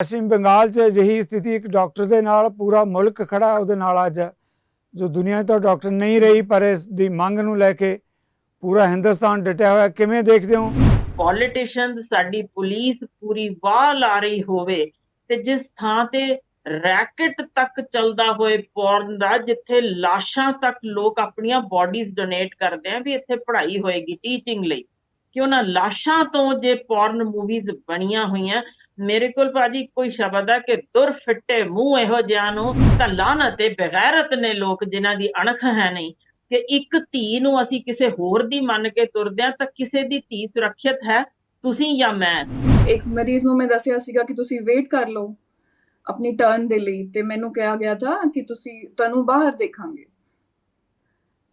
ਪੱਛਮੀ ਬੰਗਾਲ 'ਚ ਅਜਿਹੀ ਸਥਿਤੀ, ਇੱਕ ਡਾਕਟਰ ਦੇ ਨਾਲ ਪੂਰਾ ਮੁਲਕ ਖੜਾ ਉਹਦੇ ਨਾਲ ਅੱਜ, ਜੋ ਦੁਨੀਆ ਤੋਂ ਡਾਕਟਰ ਨਹੀਂ ਰਹੀ, ਪਰ ਇਸ ਦੀ ਮੰਗ ਨੂੰ ਲੈ ਕੇ ਪੂਰਾ ਹਿੰਦੁਸਤਾਨ ਡਟਿਆ ਹੋਇਆ। ਕਿਵੇਂ ਦੇਖਦੇ ਹੋ? ਪੋਲੀਟੀਸ਼ੀਅਨਸ ਸਾਡੀ ਪੁਲਿਸ ਪੂਰੀ ਵਾਹ ਲਾ ਰਹੀ ਹੋਵੇ ਤੇ ਜਿਸ ਥਾਂ ਤੇ ਰੈਕਟ ਤੱਕ ਚੱਲਦਾ ਹੋਏ ਪੌਰਨ ਦਾ, ਜਿੱਥੇ ਲਾਸ਼ਾਂ ਤੱਕ ਲੋਕ ਆਪਣੀਆਂ ਬਾਡੀਜ਼ ਡੋਨੇਟ ਕਰਦੇ ਆ ਵੀ ਇੱਥੇ ਪੜ੍ਹਾਈ ਹੋਏਗੀ ਟੀਚਿੰਗ ਲਈ। ਕਿ ਉਹਨਾਂ ਲਾਸ਼ਾਂ ਤੋਂ ਜੇ ਪੌਰਨ ਮੂਵੀਜ਼ ਬਣੀਆਂ ਹੋਈਆਂ ਮੇਰੇ ਕੋਲ ਭਾਜੀ ਕੋਈ ਸ਼ਬਦ ਹੈ ਕਿ ਦੁਰ ਫਿੱਟੇ ਮੂੰਹ ਇਹੋ ਜਿਹਾਂ ਨੂੰ, ਤਾਂ ਲਾਹਨਤ ਤੇ ਬਗੈਰਤ ਨੇ ਲੋਕ ਜਿਨ੍ਹਾਂ ਦੀ ਅਣਖ ਹੈ ਨਹੀਂ। ਕਿ ਇੱਕ ਧੀ ਨੂੰ ਅਸੀਂ ਕਿਸੇ ਹੋਰ ਦੀ ਮੰਨ ਕੇ ਤੁਰਦੇ ਹਾਂ, ਤਾਂ ਕਿਸੇ ਦੀ ਧੀ ਸੁਰੱਖਿਅਤ ਹੈ, ਤੁਸੀਂ ਜਾਂ ਮੈਂ? ਇੱਕ ਮਰੀਜ਼ ਨੂੰ ਮੈਂ ਦੱਸਿਆ ਸੀਗਾ ਕਿ ਤੁਸੀਂ ਵੇਟ ਕਰ ਲਓ ਆਪਣੀ ਟਰਨ ਦੇ ਲਈ, ਤੇ ਮੈਨੂੰ ਕਿਹਾ ਗਿਆ ਥਾ ਕਿ ਤੁਸੀਂ ਤੁਹਾਨੂੰ ਬਾਹਰ ਦੇਖਾਂਗੇ।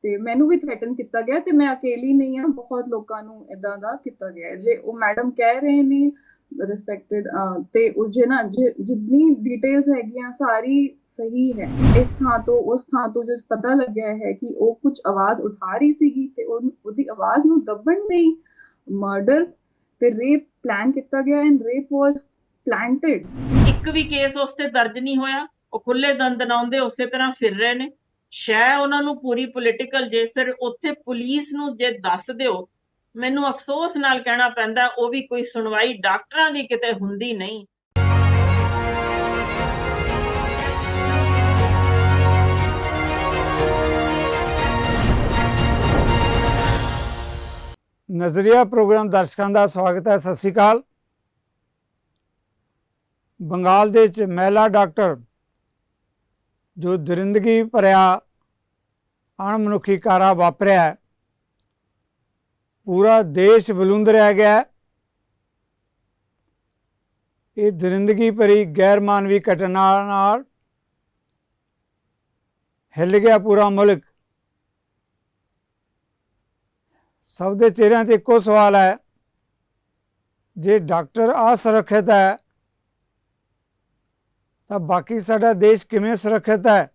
ਤੇ ਮੈਨੂੰ ਵੀ ਥ੍ਰੈਟਨ ਕੀਤਾ ਗਿਆ ਤੇ ਮੈਂ ਅਕੇਲੀ ਨਹੀਂ ਆ ਬਹੁਤ ਲੋਕਾਂ ਨੂੰ ਇਦਾਂ ਦਾ ਕੀਤਾ ਗਿਆ ਜੇ ਉਹ ਮੈਡਮ ਕਹਿ ਰਹੇ ਨੇ ਰਿਸਪੈਕਟਡ ਤੇ ਉਹ ਜੇ ਨਾ ਜਿੰਨੀ ਡਿਟੇਲਸ ਹੈਗੀਆਂ ਸਾਰੀ ਸਹੀ ਹੈ। ਇਸ ਥਾਂ ਤੋਂ, ਉਸ ਥਾਂ ਤੋਂ ਜਿਸ ਪਤਾ ਲੱਗਿਆ ਹੈ ਕਿ ਉਹ ਕੁਝ ਆਵਾਜ਼ ਉਠਾ ਰਹੀ ਸੀਗੀ ਤੇ ਉਹਦੀ ਆਵਾਜ਼ ਨੂੰ ਦੱਬਣ ਲਈ ਮਰਡਰ ਤੇ ਰੇਪ ਪਲਾਨ ਕੀਤਾ ਗਿਆ ਐਂਡ ਰੇਪ ਵਾਸ ਪਲਾਂਟਡ ਇੱਕ ਵੀ ਕੇਸ ਉਸ ਤੇ ਦਰਜ ਨਹੀਂ ਹੋਇਆ। ਉਹ ਖੁੱਲੇ ਦੰਦ ਨਾਉਂਦੇ ਉਸੇ ਤਰ੍ਹਾਂ ਫਿਰ ਰਹੇ ਨੇ। ਸ਼ੈ ਉਹਨਾਂ ਨੂੰ ਪੂਰੀ ਪੋਲੀਟੀਕਲ ਜੇ, ਫਿਰ ਉੱਥੇ ਪੁਲਿਸ ਨੂੰ ਜੇ ਦੱਸ ਦਿਓ ਮੈਨੂੰ ਅਫਸੋਸ ਨਾਲ ਕਹਿਣਾ ਪੈਂਦਾ, ਉਹ ਵੀ ਕੋਈ ਸੁਣਵਾਈ ਡਾਕਟਰਾਂ ਦੀ ਕਿਤੇ ਹੁੰਦੀ ਨਹੀਂ। ਨਜ਼ਰੀਆ ਪ੍ਰੋਗਰਾਮ ਦਰਸ਼ਕਾਂ ਦਾ ਸਵਾਗਤ ਹੈ, ਸਤਿ ਸ਼੍ਰੀ ਅਕਾਲ। ਬੰਗਾਲ ਦੇ ਵਿੱਚ ਮਹਿਲਾ ਡਾਕਟਰ ਜੋ ਦਰਿੰਦਗੀ ਭਰਿਆ ਅਣਮਨੁੱਖੀ ਕਾਰਾ ਵਾਪਰਿਆ ਪੂਰਾ ਦੇਸ਼ ਵਿਲੁੰਦਰਿਆ ਗਿਆ ਇਹ ਦਰਿੰਦਗੀ ਭਰੀ ਗੈਰ ਮਾਨਵੀ ਘਟਨਾ ਨਾਲ ਹਿੱਲ ਗਿਆ ਪੂਰਾ ਮੁਲਕ। ਸਭ ਦੇ ਚਿਹਰਿਆਂ ਤੇ ਇੱਕੋ ਸਵਾਲ ਹੈ, ਜੇ ਡਾਕਟਰ ਅਸੁਰੱਖਿਅਤ ਹੈ, ਤਾਂ ਬਾਕੀ ਸਾਡਾ ਦੇਸ਼ ਕਿਵੇਂ ਸੁਰੱਖਿਅਤ ਹੈ?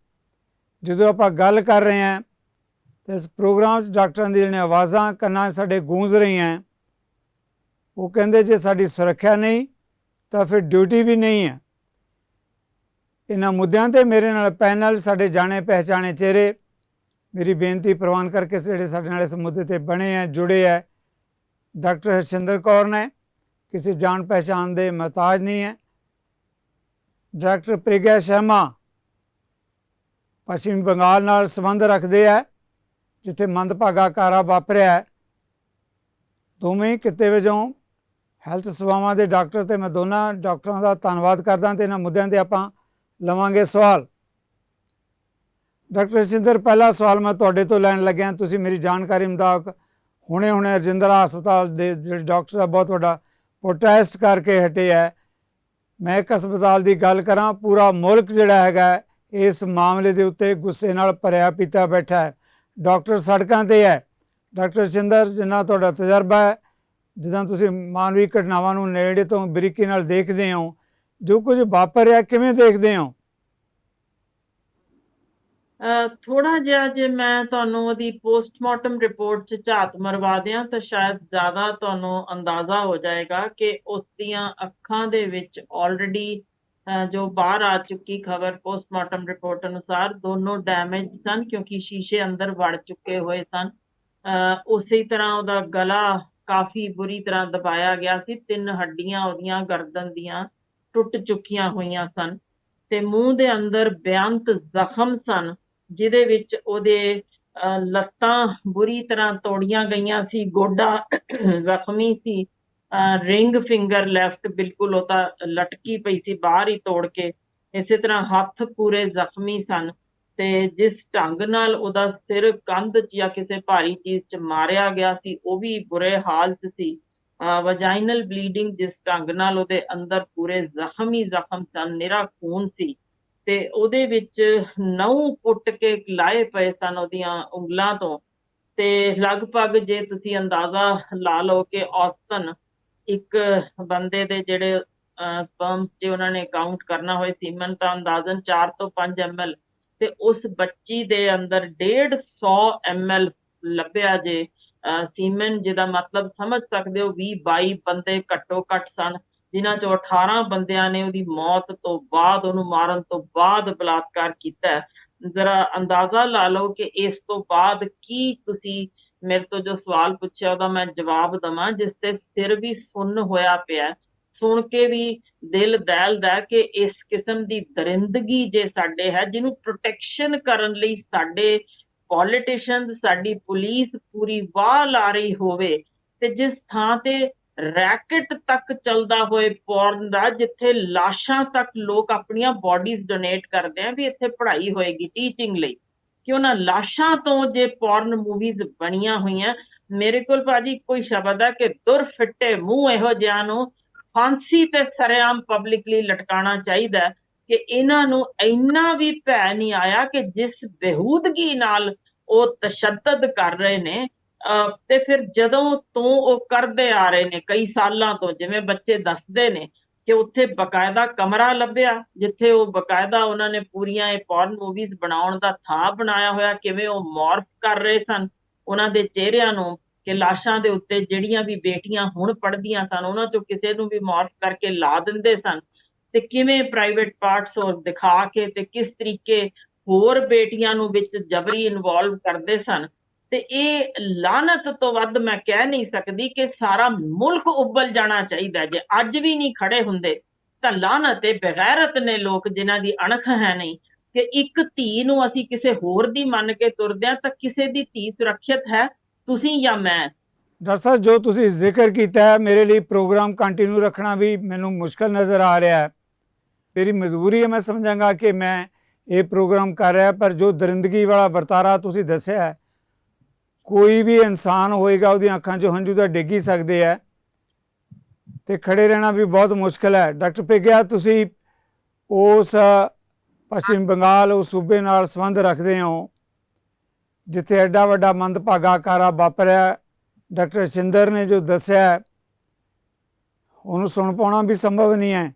ਜਦੋਂ ਆਪਾਂ ਗੱਲ ਕਰ ਰਹੇ ਹਾਂ ਇਸ ਪ੍ਰੋਗਰਾਮ 'ਚ ਡਾਕਟਰਾਂ ਦੀਆਂ ਜਿਹੜੀਆਂ ਆਵਾਜ਼ਾਂ, ਕੰਨਾਂ ਸਾਡੇ ਗੂੰਜ ਰਹੀਆਂ ਉਹ ਕਹਿੰਦੇ ਜੇ ਸਾਡੀ ਸੁਰੱਖਿਆ ਨਹੀਂ, ਤਾਂ ਫਿਰ ਡਿਊਟੀ ਵੀ ਨਹੀਂ ਹੈ ਇਹਨਾਂ ਮੁੱਦਿਆਂ ਤੇ ਮੇਰੇ ਨਾਲ ਪੈਨਲ, ਸਾਡੇ ਜਾਣੇ ਪਹਿਚਾਣੇ ਚਿਹਰੇ, ਮੇਰੀ ਬੇਨਤੀ ਪ੍ਰਵਾਨ ਕਰਕੇ ਜਿਹੜੇ ਸਾਡੇ ਨਾਲ ਇਸ ਮੁੱਦੇ ਤੇ ਬਣੇ ਆ ਜੁੜੇ ਆ ਡਾਕਟਰ ਹਰਸ਼ਿੰਦਰ ਕੌਰ ਨੇ, ਕਿਸੇ ਜਾਣ ਪਹਿਚਾਨ ਦੇ ਮਹਤਾਜ ਨਹੀਂ ਹੈ ਡਾਕਟਰ ਪ੍ਰਗਿਆ ਸ਼ਰਮਾ, ਪੱਛਮੀ ਬੰਗਾਲ ਨਾਲ ਸੰਬੰਧ ਰੱਖਦੇ ਆ ਜਿੱਥੇ ਮੰਦਭਾਗਾ ਕਾਰਾ ਵਾਪਰਿਆ ਦੋਵੇਂ ਹੀ ਕਿਤੇ ਵਜੋਂ ਹੈਲਥ ਸੇਵਾਵਾਂ ਦੇ ਡਾਕਟਰ ਤੇ ਮੈਂ ਦੋਨਾਂ ਡਾਕਟਰਾਂ ਦਾ ਧੰਨਵਾਦ ਕਰਦਾ ਤੇ ਇਹਨਾਂ ਮੁੱਦਿਆਂ ਤੇ ਆਪਾਂ ਲਵਾਂਗੇ ਸਵਾਲ। ਡਾਕਟਰ ਸਿੰਦਰ ਪਹਿਲਾ ਸਵਾਲ ਮੈਂ ਤੁਹਾਡੇ ਤੋਂ ਲੈਣ ਲੱਗਿਆ। ਤੁਸੀਂ ਮੇਰੀ ਜਾਣਕਾਰੀ ਮੁਤਾਬਕ ਹੁਣੇ ਹੁਣੇ ਰਜਿੰਦਰਾ ਹਸਪਤਾਲ ਦੇ ਜਿਹੜੇ ਡਾਕਟਰ ਦਾ ਬਹੁਤ ਵੱਡਾ ਪ੍ਰੋਟੈਸਟ ਕਰਕੇ ਹਟੇ ਹੈ। ਮੈਂ ਇੱਕ ਹਸਪਤਾਲ ਦੀ ਗੱਲ ਕਰਾਂ, ਪੂਰਾ ਮੁਲਕ ਜਿਹੜਾ ਹੈਗਾ ਇਸ ਮਾਮਲੇ ਦੇ ਉੱਤੇ ਗੁੱਸੇ ਨਾਲ ਭਰਿਆ ਪੀਤਾ ਬੈਠਾ ਹੈ। ਡਾਕਟਰ ਸੜਕਾਂ ਤੇ ਹੈ। ਡਾਕਟਰ ਸਿੰਦਰ, ਜਿੰਨਾ ਤੁਹਾਡਾ ਤਜਰਬਾ ਹੈ, ਜਿੱਦਾਂ ਤੁਸੀਂ ਮਾਨਵੀ ਘਟਨਾਵਾਂ ਨੂੰ ਨੇੜੇ ਤੋਂ ਬਰੀਕੀ ਨਾਲ ਦੇਖਦੇ ਹੋ, ਜੋ ਕੁਝ ਵਾਪਰਿਆ, ਕਿਵੇਂ ਦੇਖਦੇ ਹੋ? ਥੋੜਾ ਜਿਹਾ ਜੇ ਮੈਂ ਤੁਹਾਨੂੰ ਉਹਦੀ ਪੋਸਟਮਾਰਟਮ ਰਿਪੋਰਟ 'ਚ ਝਾਤ ਮਰਵਾ ਦਿਆਂ, ਤਾਂ ਸ਼ਾਇਦ ਜ਼ਿਆਦਾ ਤੁਹਾਨੂੰ ਅੰਦਾਜ਼ਾ ਹੋ ਜਾਏਗਾ ਕਿ ਉਸ ਦੀਆਂ ਅੱਖਾਂ ਦੇ ਵਿੱਚ ਆਲਰੇਡੀ ਜੋ ਬਾਹਰ ਆ ਚੁੱਕੀ ਖਬਰ ਪੋਸਟਮਾਰਟਮ ਰਿਪੋਰਟ ਅਨੁਸਾਰ ਦੋਨੋਂ ਡੈਮੇਜ ਸਨ ਕਿਉਂਕਿ ਸ਼ੀਸ਼ੇ ਅੰਦਰ ਵੜ ਚੁੱਕੇ ਹੋਏ ਸਨ। ਉਸੇ ਤਰ੍ਹਾਂ ਉਹਦਾ ਗਲਾ ਕਾਫੀ ਬੁਰੀ ਤਰ੍ਹਾਂ ਦਬਾਇਆ ਗਿਆ ਸੀ। ਤਿੰਨ ਹੱਡੀਆਂ ਉਹਦੀਆਂ ਗਰਦਨ ਦੀਆਂ ਟੁੱਟ ਚੁੱਕੀਆਂ ਹੋਈਆਂ ਸਨ ਤੇ ਮੂੰਹ ਦੇ ਅੰਦਰ ਬੇਅੰਤ ਜ਼ਖਮ ਸਨ, ਜਿਹਦੇ ਵਿੱਚ ਉਹਦੇ ਲੱਤਾਂ ਬੁਰੀ ਤਰ੍ਹਾਂ ਤੋੜੀਆਂ ਗਈਆਂ ਸੀ, ਗੋਡਾ ਜ਼ਖਮੀ ਸੀ। ਰਿੰਗ ਫਿੰਗਰ ਲੈਫਟ ਬਿਲਕੁਲ ਉਹ ਤਾਂ ਲਟਕੀ ਪਈ ਸੀ, ਬਾਹਰ ਹੀ ਤੋੜ ਕੇ। ਇਸੇ ਤਰ੍ਹਾਂ ਹੱਥ ਪੂਰੇ ਜ਼ਖਮੀ ਸਨ ਤੇ ਜਿਸ ਢੰਗ ਨਾਲ ਉਹਦਾ ਸਿਰ ਕੰਧ 'ਚ ਜਾਂ ਕਿਸੇ ਭਾਰੀ ਚੀਜ਼ 'ਚ ਮਾਰਿਆ ਗਿਆ ਸੀ, ਉਹ ਵੀ ਬੁਰੇ ਹਾਲ 'ਚ ਸੀ। ਵਜਾਈਨਲ ਬਲੀਡਿੰਗ ਜਿਸ ਢੰਗ ਨਾਲ ਉਹਦੇ ਅੰਦਰ ਪੂਰੇ ਜ਼ਖਮੀ ਜ਼ਖਮ ਸਨ, ਨਿਰਾ ਖੂਨ ਸੀ ਤੇ ਉਹਦੇ ਵਿੱਚ ਨਹੁੰ ਪੁੱਟ ਕੇ ਲਾਏ ਪਏ ਸਨ ਉਹਦੀਆਂ ਉਂਗਲਾਂ ਤੋਂ ਤੇ ਲਗਭਗ ਜੇ ਤੁਸੀਂ ਅੰਦਾਜ਼ਾ ਲਾ ਲਓ ਕਿ ਔਸਤਨ ਇੱਕ ਬੰਦੇ ਦੇ ਜਿਹੜੇ ਸਪਰਮ ਜੇ ਉਹਨਾਂ ਨੇ ਕਾਊਂਟ ਕਰਨਾ ਹੋਏ ਸੀਮਨ ਤਾਂ ਅੰਦਾਜ਼ਨ 4 ਤੋਂ 5 ml ਤੇ ਉਸ ਬੱਚੀ ਦੇ ਅੰਦਰ 150 ml ਲੱਭਿਆ ਜੇ ਸੀਮਨ ਜਿਹਦਾ ਮਤਲਬ ਸਮਝ ਸਕਦੇ ਹੋ 20 22 ਬੰਦੇ ਘੱਟੋ ਘੱਟ ਸਨ, ਜਿਨ੍ਹਾਂ ਚੋਂ 18 ਬੰਦਿਆਂ ਨੇ ਉਹਦੀ ਮੌਤ ਤੋਂ ਬਾਅਦ ਉਹਨੂੰ ਮਾਰਨ ਤੋਂ ਬਾਅਦ ਬਲਾਤਕਾਰ ਕੀਤਾ। ਜ਼ਰਾ ਅੰਦਾਜ਼ਾ ਲਾ ਲਓ ਕਿ ਇਸ ਤੋਂ ਬਾਅਦ ਕੀ ਤੁਸੀਂ ਮੇਰੇ ਤੋਂ ਜੋ ਸਵਾਲ ਪੁੱਛਿਆ ਉਹਦਾ ਮੈਂ ਜਵਾਬ ਦਵਾਂ, ਜਿਸ ਤੇ ਸਿਰ ਵੀ ਸੁੰਨ ਹੋਇਆ ਪਿਆ ਸੁਣ ਕੇ ਵੀ ਦਿਲ ਦਹਿਲਦਾ ਹੈ ਕਿ ਇਸ ਕਿਸਮ ਦੀ ਦਰਿੰਦਗੀ ਜੇ ਸਾਡੇ ਹੈ, ਜਿਹਨੂੰ ਪ੍ਰੋਟੈਕਸ਼ਨ ਕਰਨ ਲਈ ਸਾਡੇ ਪੋਲੀਟੀਸ਼ੀਅਨਸ ਸਾਡੀ ਪੁਲਿਸ ਪੂਰੀ ਵਾਹ ਲਾ ਰਹੀ ਹੋਵੇ ਤੇ ਜਿਸ ਥਾਂ ਤੇ ਰੈਕਟ ਤੱਕ ਚੱਲਦਾ ਹੋਏ ਪੌਰਨ ਦਾ, ਜਿੱਥੇ ਲਾਸ਼ਾਂ ਤੱਕ ਲੋਕ ਆਪਣੀਆਂ ਬਾਡੀਜ਼ ਡੋਨੇਟ ਕਰਦੇ ਆ, ਵੀ ਇੱਥੇ ਪੜ੍ਹਾਈ ਹੋਏਗੀ ਟੀਚਿੰਗ ਲਈ। ਕਿ ਉਹਨਾਂ ਲਾਸ਼ਾਂ ਤੋਂ ਜੇ ਪੌਰਨ ਮੂਵੀਜ਼ ਬਣੀਆਂ ਹੋਈਆਂ, ਮੇਰੇ ਕੋਲ ਭਾਜੀ ਕੋਈ ਸ਼ਬਦ ਹੈ ਕਿ ਦੁਰ ਫਿੱਟੇ ਮੂੰਹ ਇਹੋ ਜਿਹਾਂ ਨੂੰ ਫਾਂਸੀ ਤੇ ਸਰੇਆਮ ਪਬਲਿਕਲੀ ਲਟਕਾਉਣਾ ਚਾਹੀਦਾ ਕਿ ਇਹਨਾਂ ਨੂੰ ਇੰਨਾ ਵੀ ਭੈ ਨਹੀਂ ਆਇਆ ਕਿ ਜਿਸ ਬੇਹੂਦਗੀ ਨਾਲ ਉਹ ਤਸ਼ੱਦਦ ਕਰ ਰਹੇ ਨੇ, ਅਹ ਤੇ ਫਿਰ ਜਦੋਂ ਤੋਂ ਉਹ ਕਰਦੇ ਆ ਰਹੇ ਨੇ, ਕਈ ਸਾਲਾਂ ਤੋਂ, ਜਿਵੇਂ ਬੱਚੇ ਦੱਸਦੇ ਨੇ ਕਿ ਉੱਥੇ ਬਕਾਇਦਾ ਕਮਰਾ ਲੱਭਿਆ, ਜਿੱਥੇ ਉਹ ਬਕਾਇਦਾ ਉਹਨਾਂ ਨੇ ਪੂਰੀਆਂ ਇਹ ਪੌਰਨ ਮੂਵੀਜ਼ ਬਣਾਉਣ ਦਾ ਥਾਂ ਬਣਾਇਆ ਹੋਇਆ, ਕਿਵੇਂ ਉਹ ਮੌਰਫ ਕਰ ਰਹੇ ਸਨ, ਉਹਨਾਂ ਦੇ ਚਿਹਰਿਆਂ ਨੂੰ ਕਿ ਲਾਸ਼ਾਂ ਦੇ ਉੱਤੇ ਜਿਹੜੀਆਂ ਵੀ ਬੇਟੀਆਂ ਹੁਣ ਪੜ੍ਹਦੀਆਂ ਸਨ, ਉਹਨਾਂ ਚੋਂ ਕਿਸੇ ਨੂੰ ਵੀ ਮੌਰਫ ਕਰਕੇ ਲਾ ਦਿੰਦੇ ਸਨ। ਤੇ ਕਿਵੇਂ ਪ੍ਰਾਈਵੇਟ ਪਾਰਟਸ ਉਹ ਦਿਖਾ ਕੇ ਤੇ ਕਿਸ ਤਰੀਕੇ ਹੋਰ ਬੇਟੀਆਂ ਨੂੰ ਵਿੱਚ ਜਬਰੀ ਇਨਵੋਲਵ ਕਰਦੇ ਸਨ ਤੇ ਇਹ ਲਾਨਤ ਤੋਂ ਵੱਧ ਮੈਂ ਕਹਿ ਨਹੀਂ ਸਕਦੀ ਕਿ ਸਾਰਾ ਮੁਲਕ ਉੱਬਲ ਜਾਣਾ ਚਾਹੀਦਾ ਜੇ ਅੱਜ ਵੀ ਨਹੀਂ ਖੜੇ ਹੁੰਦੇ, ਤਾਂ ਲਾਨਤ ਹੈ ਬਗੈਰਤ ਨੇ ਲੋਕ ਜਿਨ੍ਹਾਂ ਦੀ ਅਣਖ ਹੈ ਨਹੀਂ। ਕਿ ਇੱਕ ਧੀ ਨੂੰ ਅਸੀਂ ਕਿਸੇ ਹੋਰ ਦੀ ਮੰਨ ਕੇ ਤੁਰਦੇ ਹਾਂ, ਤਾਂ ਕਿਸੇ ਦੀ ਧੀ ਸੁਰੱਖਿਅਤ ਹੈ, ਤੁਸੀਂ ਜਾਂ ਮੈਂ? ਡਾਕਟਰ ਸਾਹਿਬ, ਜੋ ਤੁਸੀਂ ਜ਼ਿਕਰ ਕੀਤਾ ਹੈ, ਮੇਰੇ ਲਈ ਪ੍ਰੋਗਰਾਮ ਕੰਟੀਨਿਊ ਰੱਖਣਾ ਵੀ ਮੈਨੂੰ ਮੁਸ਼ਕਲ ਨਜ਼ਰ ਆ ਰਿਹਾ ਹੈ। ਮੇਰੀ ਮਜਬੂਰੀ ਹੈ, ਮੈਂ ਸਮਝਾਂਗਾ ਕਿ ਮੈਂ ਇਹ ਪ੍ਰੋਗਰਾਮ ਕਰ ਰਿਹਾ, ਪਰ ਜੋ ਦਰਿੰਦਗੀ ਵਾਲਾ ਵਰਤਾਰਾ ਤੁਸੀਂ ਦੱਸਿਆ ਹੈ ਕੋਈ ਵੀ ਇਨਸਾਨ ਹੋਏਗਾ, ਉਹਦੀਆਂ ਅੱਖਾਂ 'ਚੋਂ ਹੰਝੂ ਤਾਂ ਡਿੱਗ ਹੀ ਸਕਦੇ ਆ। ਤੇ ਖੜੇ ਰਹਿਣਾ ਵੀ ਬਹੁਤ ਮੁਸ਼ਕਲ ਹੈ। ਡਾਕਟਰ ਪਿਗਿਆ ਤੁਸੀਂ ਉਸ ਪੱਛਮੀ ਬੰਗਾਲ, ਉਸ ਸੂਬੇ ਨਾਲ ਸੰਬੰਧ ਰੱਖਦੇ ਹੋ, ਜਿੱਥੇ ਐਡਾ ਵੱਡਾ ਮੰਦਭਾਗਾ ਕਾਰਾ ਵਾਪਰਿਆ। ਡਾਕਟਰ ਸਿੰਦਰ ਨੇ ਜੋ ਦੱਸਿਆ, ਉਹਨੂੰ ਸੁਣ ਪਾਉਣਾ ਵੀ ਸੰਭਵ ਨਹੀਂ ਹੈ।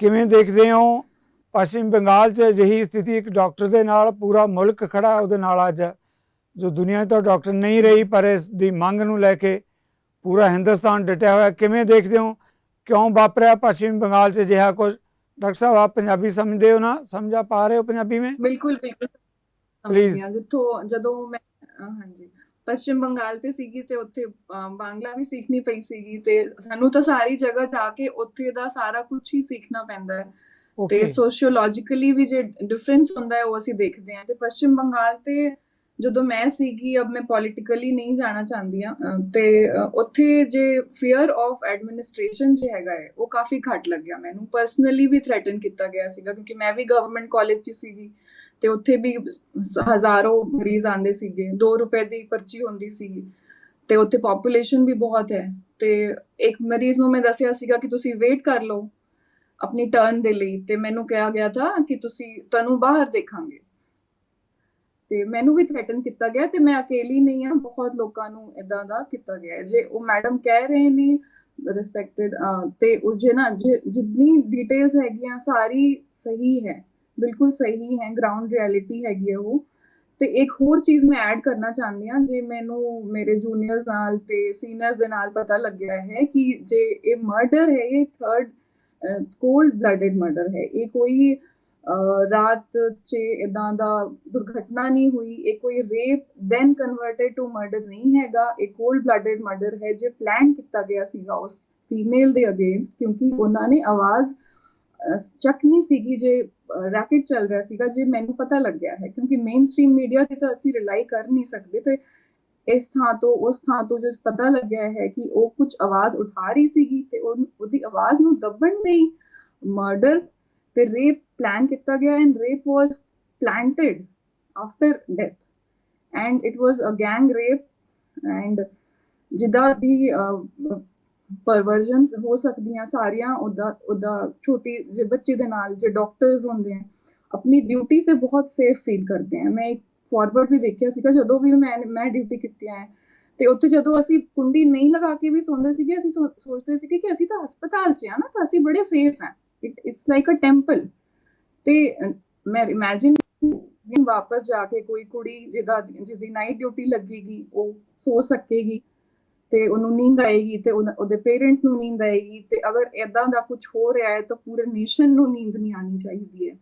ਕਿਵੇਂ ਦੇਖਦੇ ਹੋ? ਪੱਛਮੀ ਬੰਗਾਲ 'ਚ ਅਜਿਹੀ ਸਥਿਤੀ, ਇੱਕ ਡਾਕਟਰ ਦੇ ਨਾਲ ਪੂਰਾ ਮੁਲਕ ਖੜਾ, ਉਹਦੇ ਨਾਲ ਅੱਜ ਜੋ ਦੁਨੀਆ ਤਾਂ ਡਾਕਟਰ ਨਹੀਂ ਰਹੀ ਪਰ ਇਸ ਦੀ ਮੰਗ ਨੂੰ ਲੈ ਕੇ ਪੂਰਾ ਹਿੰਦੁਸਤਾਨ ਡਟਿਆ ਹੋਇਆ। ਕਿਵੇਂ ਦੇਖਦੇ ਹੋ? ਕਿਉਂ ਵਾਪਰਿਆ? ਪੱਛਮੀ ਬੰਗਾਲ 'ਚ ਅਜਿਹਾ ਕੁਝ ਡਾਕਟਰ ਸਾਹਿਬ ਆਪ ਪੰਜਾਬੀ ਸਮਝਦੇ ਹੋ ਨਾ? ਸਮਝਾ ਪਾ ਰਹੇ ਹੋ ਪੰਜਾਬੀ ਵਿੱਚ? ਬਿਲਕੁਲ ਬਿਲਕੁਲ। ਜਿੱਥੋਂ ਜਦੋਂ ਮੈਂ ਹਾਂਜੀ। ਪੱਛਮ ਬੰਗਾਲ ਤੇ ਸੀਗੀ ਤੇ ਉੱਥੇ ਬਾਂਗਲਾ ਵੀ ਸਿੱਖਣੀ ਪਈ ਸੀਗੀ ਤੇ ਸਾਨੂੰ ਤਾਂ ਸਾਰੀ ਜਗ੍ਹਾ ਜਾ ਕੇ ਉੱਥੇ ਦਾ ਸਾਰਾ ਕੁਝ ਹੀ ਸਿੱਖਣਾ ਪੈਂਦਾ ਹੈ। ਤੇ ਸੋਸ਼ੀਓਲੋਜੀਕਲੀ ਵੀ ਜੇ ਡਿਫਰੈਂਸ ਹੁੰਦਾ ਹੈ ਉਹ ਅਸੀਂ ਦੇਖਦੇ ਹਾਂ। ਤੇ ਪੱਛਮ ਬੰਗਾਲ ਤੇ ਜਦੋਂ ਮੈਂ ਸੀਗੀ, ਅਬ ਮੈਂ ਪੋਲਿਟਿਕਲੀ ਨਹੀਂ ਜਾਣਾ ਚਾਹੁੰਦੀ ਆ ਤੇ ਉੱਥੇ ਜੇ ਫੀਅਰ ਆਫ ਐਡਮਿਨਿਸਟ੍ਰੇਸ਼ਨ ਜੇ ਹੈਗਾ ਹੈ, ਉਹ ਕਾਫੀ ਘੱਟ ਲੱਗਿਆ ਮੈਨੂੰ। ਪਰਸਨਲੀ ਵੀ ਥ੍ਰੈਟਨ ਕੀਤਾ ਗਿਆ ਸੀਗਾ, ਕਿਉਂਕਿ ਮੈਂ ਵੀ ਗਵਰਨਮੈਂਟ ਕਾਲਜ 'ਚ ਸੀਗੀ ਤੇ ਉੱਥੇ ਵੀ ਹਜ਼ਾਰੋਂ ਮਰੀਜ਼ ਆਂਦੇ ਸੀਗੇ 2 ਰੁਪਏ ਦੀ ਪਰਚੀ ਹੁੰਦੀ ਸੀਗੀ, ਤੇ ਉੱਥੇ ਪੋਪੂਲੇਸ਼ਨ ਵੀ ਬਹੁਤ ਹੈ। ਤੇ ਇੱਕ ਮਰੀਜ਼ ਨੂੰ ਮੈਂ ਦੱਸਿਆ ਸੀਗਾ ਕਿ ਤੁਸੀਂ ਵੇਟ ਕਰ ਲਓ, ਆਪਣੀ ਟਰਨ ਦੇ ਲਈ, ਤੇ ਮੈਨੂੰ ਕਿਹਾ ਗਿਆ ਥਾ ਕਿ ਤੁਸੀਂ ਤੁਹਾਨੂੰ ਬਾਹਰ ਦੇਖਾਂਗੇ। ਤੇ ਮੈਨੂੰ ਵੀ ਥ੍ਰੈਟਨ ਕੀਤਾ ਗਿਆ ਤੇ ਮੈਂ ਅਕੇਲੀ ਨਹੀਂ ਆ ਬਹੁਤ ਲੋਕਾਂ ਨੂੰ ਇਦਾਂ ਦਾ ਕੀਤਾ ਗਿਆ ਜੇ ਉਹ ਮੈਡਮ ਕਹਿ ਰਹੇ ਨੇ ਰਿਸਪੈਕਟਡ ਤੇ ਉਹ ਜੇ ਨਾ ਜਿੰਨੀ ਡਿਟੇਲਸ ਹੈਗੀਆਂ ਸਾਰੀ ਸਹੀ ਹੈ, ਬਿਲਕੁਲ ਸਹੀ ਹੈ ਗਰਾਊਂਡ ਰਿਐਲਿਟੀ ਹੈਗੀ ਹੈ ਉਹ। ਤੇ ਇੱਕ ਹੋਰ ਚੀਜ਼ ਮੈਂ ਐਡ ਕਰਨਾ ਚਾਹੁੰਦੀ ਹਾਂ, ਜੇ ਮੈਨੂੰ ਮੇਰੇ ਜੂਨੀਅਰਸ ਨਾਲ ਤੇ ਸੀਨੀਅਰਸ ਦੇ ਨਾਲ ਪਤਾ ਲੱਗਿਆ ਹੈ ਕਿ ਜੇ ਇਹ ਮਰਡਰ ਹੈ, ਇਹ ਥਰਡ ਕੋਲਡ ਬਲੱਡਡ ਮਰਡਰ ਹੈ, ਇਹ ਕੋਈ ਰਾਤ 'ਚ ਇਦਾਂ ਦਾ ਦੁਰਘਟਨਾ ਨਹੀਂ ਹੋਈ ਇਹ ਕੋਈ rape then converted to murder ਨਹੀਂ ਹੈਗਾ ਇਹ ਕੋਲਡ ਬਲੱਡਡ ਮਰਡਰ ਹੈ ਜੇ ਪਲਾਨ ਕੀਤਾ ਗਿਆ ਸੀਗਾ ਉਸ ਫੀਮੇਲ ਦੇ ਅਗੇਂਸਟ ਕਿਉਂਕਿ ਉਹਨਾਂ ਨੇ ਆਵਾਜ਼ ਅਹ, ਚੱਕਣੀ ਸੀਗੀ ਜੇ ਰੈਕਟ ਚੱਲ ਰਿਹਾ ਸੀਗਾ ਜੇ ਮੈਨੂੰ ਪਤਾ ਲੱਗਿਆ ਹੈ ਕਿਉਂਕਿ ਮੇਨ ਸਟ੍ਰੀਮ ਮੀਡੀਆ ਤੇ ਤਾਂ ਅਸੀਂ ਰਿਲਾਈ ਕਰ ਨਹੀਂ ਸਕਦੇ ਤੇ ਇਸ ਥਾਂ ਤੋਂ ਉਸ ਥਾਂ ਤੋਂ ਜੇ ਪਤਾ ਲੱਗਿਆ ਹੈ ਕਿ ਉਹ ਕੁਝ ਆਵਾਜ਼ ਉਠਾ ਰਹੀ ਸੀਗੀ ਤੇ ਉਹ- ਉਹਦੀ ਆਵਾਜ਼ ਨੂੰ ਦੱਬਣ ਲਈ ਮਰਡਰ ਤੇ ਰੇਪ ਪਲਾਨ ਕੀਤਾ ਗਿਆ and rape was planted after death. And it was a gang rape and ਜਿੱਦਾਂ ਦੀ ਪਰਵਰਜਨ ਹੋ ਸਕਦੀਆਂ ਸਾਰੀਆਂ ਉਹਦਾ ਉਹਦਾ ਛੋਟੀ ਜੇ ਬੱਚੇ ਦੇ ਨਾਲ ਜੇ ਡਾਕਟਰਸ ਹੁੰਦੇ ਆ ਆਪਣੀ ਡਿਊਟੀ ਤੇ ਬਹੁਤ ਸੇਫ ਫੀਲ ਕਰਦੇ ਆ ਮੈਂ ਇੱਕ ਫਾਰਵਰਡ ਵੀ ਦੇਖਿਆ ਸੀਗਾ ਜਦੋਂ ਵੀ ਮੈਂ ਮੈਂ ਡਿਊਟੀ ਕੀਤੀ ਹੈ ਤੇ ਉੱਥੇ ਜਦੋਂ ਅਸੀਂ ਕੁੰਡੀ ਨਹੀਂ ਲਗਾ ਕੇ ਵੀ ਸੌਂਦੇ ਸੀਗੇ ਅਸੀਂ ਸੋ- ਸੋਚਦੇ ਸੀਗੇ ਕਿ ਅਸੀਂ ਤਾਂ ਹਸਪਤਾਲ 'ਚ ਆ ਨਾ ਤਾਂ ਅਸੀਂ ਬੜੇ ਸੇਫ ਆ ਇਟਸ ਲਾਈਕ ਅ ਟੈਂਪਲ ਤੇ ਮੈਂ ਇਮੇਜਿਨ ਵਾਪਸ ਜਾ ਕੇ ਕੋਈ ਕੁੜੀ ਜਿਹਦਾ, ਜਿਹਦੀ ਨਾਈਟ ਡਿਊਟੀ ਲੱਗੇਗੀ, ਉਹ ਸੋ ਸਕੇਗੀ ਤੇ ਉਹਨੂੰ ਨੀਂਦ ਆਏਗੀ ਤੇ ਉਹਦੇ ਪੇਰੈਂਟਸ ਨੂੰ ਨੀਂਦ ਆਏਗੀ ਤੇ ਅਗਰ ਇਦਾਂ ਦਾ ਕੁਝ ਹੋ ਰਿਹਾ ਹੈ ਤਾਂ ਪੂਰੇ ਨੇਸ਼ਨ ਨੂੰ ਨੀਂਦ ਨਹੀਂ ਆਣੀ ਚਾਹੀਦੀ ਹੈ।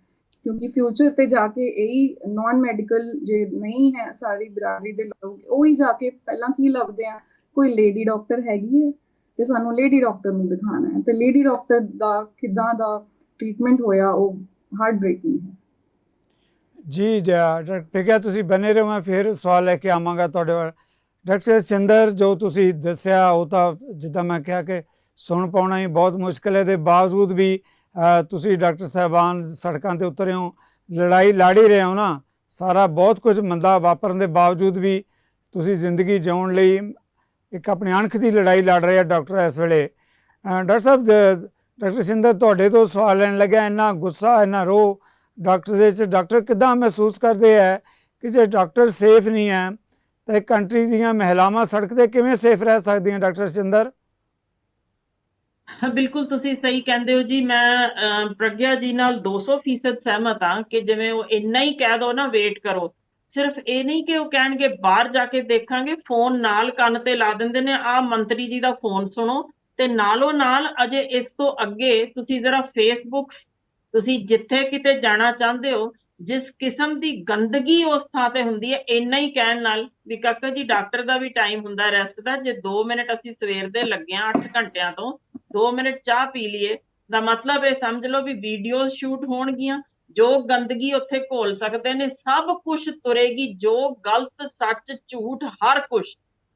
ਕਿਉਂਕਿ ਫਿਊਚਰ ਤੇ ਜਾ ਕੇ ਇਹੀ ਨਾਨ ਮੈਡੀਕਲ ਜੇ ਨਹੀਂ ਹੈ ਸਾਰੀ ਬਰਾਦਰੀ ਦੇ ਲੋਕ, ਉਹ ਹੀ ਜਾ ਕੇ ਪਹਿਲਾਂ ਕੀ ਲੱਭਦੇ ਆ? ਕੋਈ ਲੇਡੀ ਡਾਕਟਰ ਹੈਗੀ ਹੈ ਤੇ ਸਾਨੂੰ ਲੇਡੀ ਡਾਕਟਰ ਨੂੰ ਦਿਖਾਣਾ ਹੈ ਤੇ ਲੇਡੀ ਡਾਕਟਰ ਦਾ ਕਿਦਾਂ ਦਾ ਟ੍ਰੀਟਮੈਂਟ ਹੋਇਆ, ਉਹ ਹਾਰਟ ਬ੍ਰੇਕਿੰਗ ਹੈ। ਜੀ ਡਾਕਟਰ ਟਿਕਿਆ ਤੁਸੀਂ ਬਨੇ ਰਹੋ, ਮੈਂ ਫਿਰ ਸਵਾਲ ਲੈ ਕੇ ਆਵਾਂਗਾ ਤੁਹਾਡੇ ਵੱਲ। ਡਾਕਟਰ ਸਿੰਦਰ, ਜੋ ਤੁਸੀਂ ਦੱਸਿਆ, ਉਹ ਤਾਂ ਜਿੱਦਾਂ ਮੈਂ ਕਿਹਾ ਕਿ ਸੁਣ ਪਾਉਣਾ ਹੀ ਬਹੁਤ ਮੁਸ਼ਕਲ ਹੈ, ਦੇ ਬਾਵਜੂਦ ਵੀ ਤੁਸੀਂ ਡਾਕਟਰ ਸਾਹਿਬਾਨ ਸੜਕਾਂ ਤੇ ਉਤਰੇ ਹੋ ਲੜਾਈ ਲੜ ਹੀ ਰਹੇ ਹੋ ਨਾ, ਸਾਰਾ ਬਹੁਤ ਕੁਝ ਮੰਦਾ ਵਾਪਰਨ ਦੇ ਬਾਵਜੂਦ ਵੀ ਤੁਸੀਂ ਜ਼ਿੰਦਗੀ ਜਿਉਣ ਲਈ ਇੱਕ ਆਪਣੀ ਅਣਖ ਦੀ ਲੜਾਈ ਲੜ ਰਹੇ ਆ ਡਾਕਟਰ ਇਸ ਵੇਲੇ। ਡਾਕਟਰ ਸਾਹਿਬ, ਜ- ਡਾਕਟਰ ਸਿੰਦਰ, ਤੁਹਾਡੇ ਤੋਂ ਸਵਾਲ ਲੈਣ ਲੱਗਿਆ, ਇੰਨਾ ਗੁੱਸਾ, ਇੰਨਾ ਰੋ ਡਾਕਟਰ ਦੇ ਚ ਡਾਕਟਰ ਕਿਦਾਂ ਮਹਿਸੂਸ ਕਰਦੇ ਆ ਕਿ ਜੇ ਡਾਕਟਰ ਸੇਫ ਨਹੀਂ ਹੈ, ਤਾਂ ਕੰਟਰੀ ਦੀਆਂ ਮਹਿਲਾਵਾਂ ਸੜਕ ਤੇ ਕਿਵੇਂ ਸੇਫ ਰਹਿ ਸਕਦੀਆਂ ਡਾਕਟਰ ਸਿੰਦਰ? ਬਿਲਕੁਲ ਤੁਸੀਂ ਸਹੀ ਕਹਿੰਦੇ ਹੋ ਜੀ। ਮੈਂ ਪ੍ਰਗਿਆ ਜੀ ਨਾਲ 200% ਸਹਿਮਤ ਹਾਂ ਕਿ ਜਿਵੇਂ ਉਹ ਇੰਨਾ ਹੀ ਕਹਿ ਦੋ ਨਾ ਵੇਟ ਕਰੋ। ਸਿਰਫ ਇਹ ਨਹੀਂ ਕਿ ਉਹ ਕਹਿਣਗੇ, ਬਾਹਰ ਜਾ ਕੇ ਦੇਖਾਂਗੇ ਫੋਨ ਨਾਲ ਕੰਨ ਤੇ ਲਾ ਦਿੰਦੇ ਨੇ। ਆ ਮੰਤਰੀ ਜੀ ਦਾ ਫੋਨ ਸੁਣੋ। ਤੇ ਨਾਲੋਂ ਨਾਲ ਅਜੇ ਇਸ ਤੋਂ ਅੱਗੇ ਤੁਸੀਂ ਜ਼ਰਾ ਫੇਸਬੁੱਕ ਤੁਸੀਂ ਜਿੱਥੇ ਕਿਤੇ ਜਾਣਾ ਚਾਹੁੰਦੇ ਹੋ, ਜਿਸ ਕਿਸਮ ਦੀ ਗੰਦਗੀ ਉਸ ਥਾਂ ਤੇ ਹੁੰਦੀ ਹੈ, ਇੰਨਾ ਹੀ ਕਹਿਣ ਨਾਲ ਵੀ ਕਾਕਾ ਜੀ ਡਾਕਟਰ ਦਾ ਵੀ ਟਾਈਮ ਹੁੰਦਾ ਰੈਸਟ ਦਾ, ਜੇ 2 ਮਿੰਟ ਅਸੀਂ ਸਵੇਰ ਦੇ ਲੱਗੇ 8 ਘੰਟਿਆਂ ਤੋਂ 2 ਮਿੰਟ ਚਾਹ ਪੀ ਲਈਏ ਦਾ ਮਤਲਬ ਇਹ ਸਮਝ ਲਓ ਵੀ ਵੀਡੀਓਜ਼ ਸ਼ੂਟ ਹੋਣਗੀਆਂ, ਜੋ ਗੰਦਗੀ ਉੱਥੇ ਘੋਲ ਸਕਦੇ ਨੇ, ਸਭ ਕੁਝ ਤੁਰੇਗੀ, ਜੋ ਗਲਤ, ਸੱਚ, ਝੂਠ, ਹਰ ਕੁਝ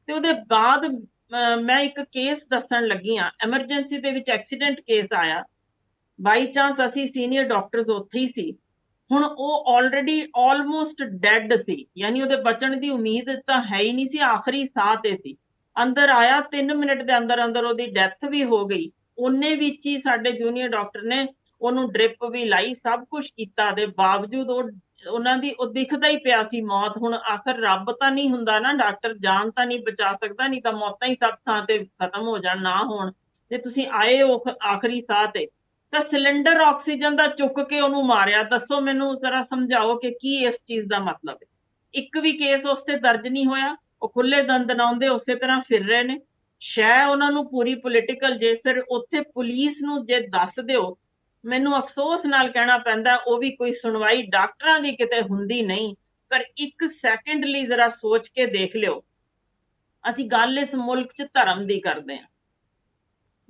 ਤੇ ਉਹਦੇ ਬਾਅਦ ਮੈਂ ਇੱਕ ਕੇਸ ਦੱਸਣ ਲੱਗੀ ਆ ਐਮਰਜੈਂਸੀ ਦੇ ਵਿੱਚ ਐਕਸੀਡੈਂਟ ਕੇਸ ਆਇਆ। ਬਾਈ ਚਾਂਸ ਅਸੀਂ ਸੀਨੀਅਰ ਡਾਕਟਰਸ ਉੱਥੇ ਹੀ ਸੀ। ਹੁਣ ਉਹ ਆਲਰੇਡੀ ਆਲਮੋਸਟ ਡੈੱਡ ਸੀ। ਯਾਨੀ ਉਹਦੇ ਬਚਣ ਦੀ ਉਮੀਦ ਤਾਂ ਹੈ ਹੀ ਨਹੀਂ ਸੀ। ਆਖਰੀ ਸਾਹ ਤੇ ਸੀ। ਅੰਦਰ ਆਇਆ 3 ਮਿੰਟ ਦੇ ਅੰਦਰ ਅੰਦਰ ਉਹਦੀ ਡੈਥ ਵੀ ਹੋ ਗਈ। ਉਹਨੇ ਵਿੱਚ ਹੀ ਸਾਡੇ ਜੂਨੀਅਰ ਡਾਕਟਰ ਨੇ ਉਹਨੂੰ ਡ੍ਰਿਪ ਵੀ ਲਾਈ, ਸਭ ਕੁਝ ਕੀਤਾ। ਦੇ ਬਾਵਜੂਦ ਉਹ ਉਹਨਾਂ ਦੀ ਉਹ ਦਿਖਦਾ ਹੀ ਪਿਆ ਸੀ ਮੌਤ। ਹੁਣ ਆਖਰ ਰੱਬ ਤਾਂ ਨਹੀਂ ਹੁੰਦਾ ਨਾ, ਡਾਕਟਰ ਜਾਨ ਤਾਂ ਨਹੀਂ, ਬਚਾ ਸਕਦਾ ਨਹੀਂ ਤਾਂ ਮੌਤਾਂ ਹੀ ਸਭ ਥਾਂ ਤੇ ਖਤਮ ਹੋ ਜਾਣ, ਨਾ ਹੋਣ। ਜੇ ਤੁਸੀਂ ਆਏ ਹੋ ਆਖਰੀ ਸਾਹ ਤੇ, ਤਾਂ ਸਿਲੰਡਰ ਆਕਸੀਜਨ ਦਾ ਚੁੱਕ ਕੇ ਉਹਨੂੰ ਮਾਰਿਆ। ਦੱਸੋ ਮੈਨੂੰ ਜ਼ਰਾ ਸਮਝਾਓ ਕਿ ਕੀ ਇਸ ਚੀਜ਼ ਦਾ ਮਤਲਬ ਹੈ। ਇੱਕ ਵੀ ਕੇਸ ਉਸ ਤੇ ਦਰਜ ਨਹੀਂ ਹੋਇਆ, ਉਹ ਖੁੱਲੇ ਦੰਦ ਨਾਉਂਦੇ ਉਸੇ ਤਰ੍ਹਾਂ ਫਿਰ ਰਹੇ ਨੇ। ਸ਼ੈ ਉਹਨਾਂ ਨੂੰ ਪੂਰੀ ਪੋਲੀਟੀਕਲ ਜੇ, ਫਿਰ ਉੱਥੇ ਪੁਲਿਸ ਨੂੰ ਜੇ ਦੱਸ ਦਿਓ ਮੈਨੂੰ ਅਫਸੋਸ ਨਾਲ ਕਹਿਣਾ ਪੈਂਦਾ, ਉਹ ਵੀ ਕੋਈ ਸੁਣਵਾਈ ਡਾਕਟਰਾਂ ਦੀ ਕਿਤੇ ਹੁੰਦੀ ਨਹੀਂ, ਪਰ ਇੱਕ ਸੈਕਿੰਡ ਲਈ ਜ਼ਰਾ ਸੋਚ ਕੇ ਦੇਖ ਲਿਓ। ਅਸੀਂ ਗੱਲ ਇਸ ਮੁਲਕ 'ਚ ਧਰਮ ਦੀ ਕਰਦੇ ਹਾਂ।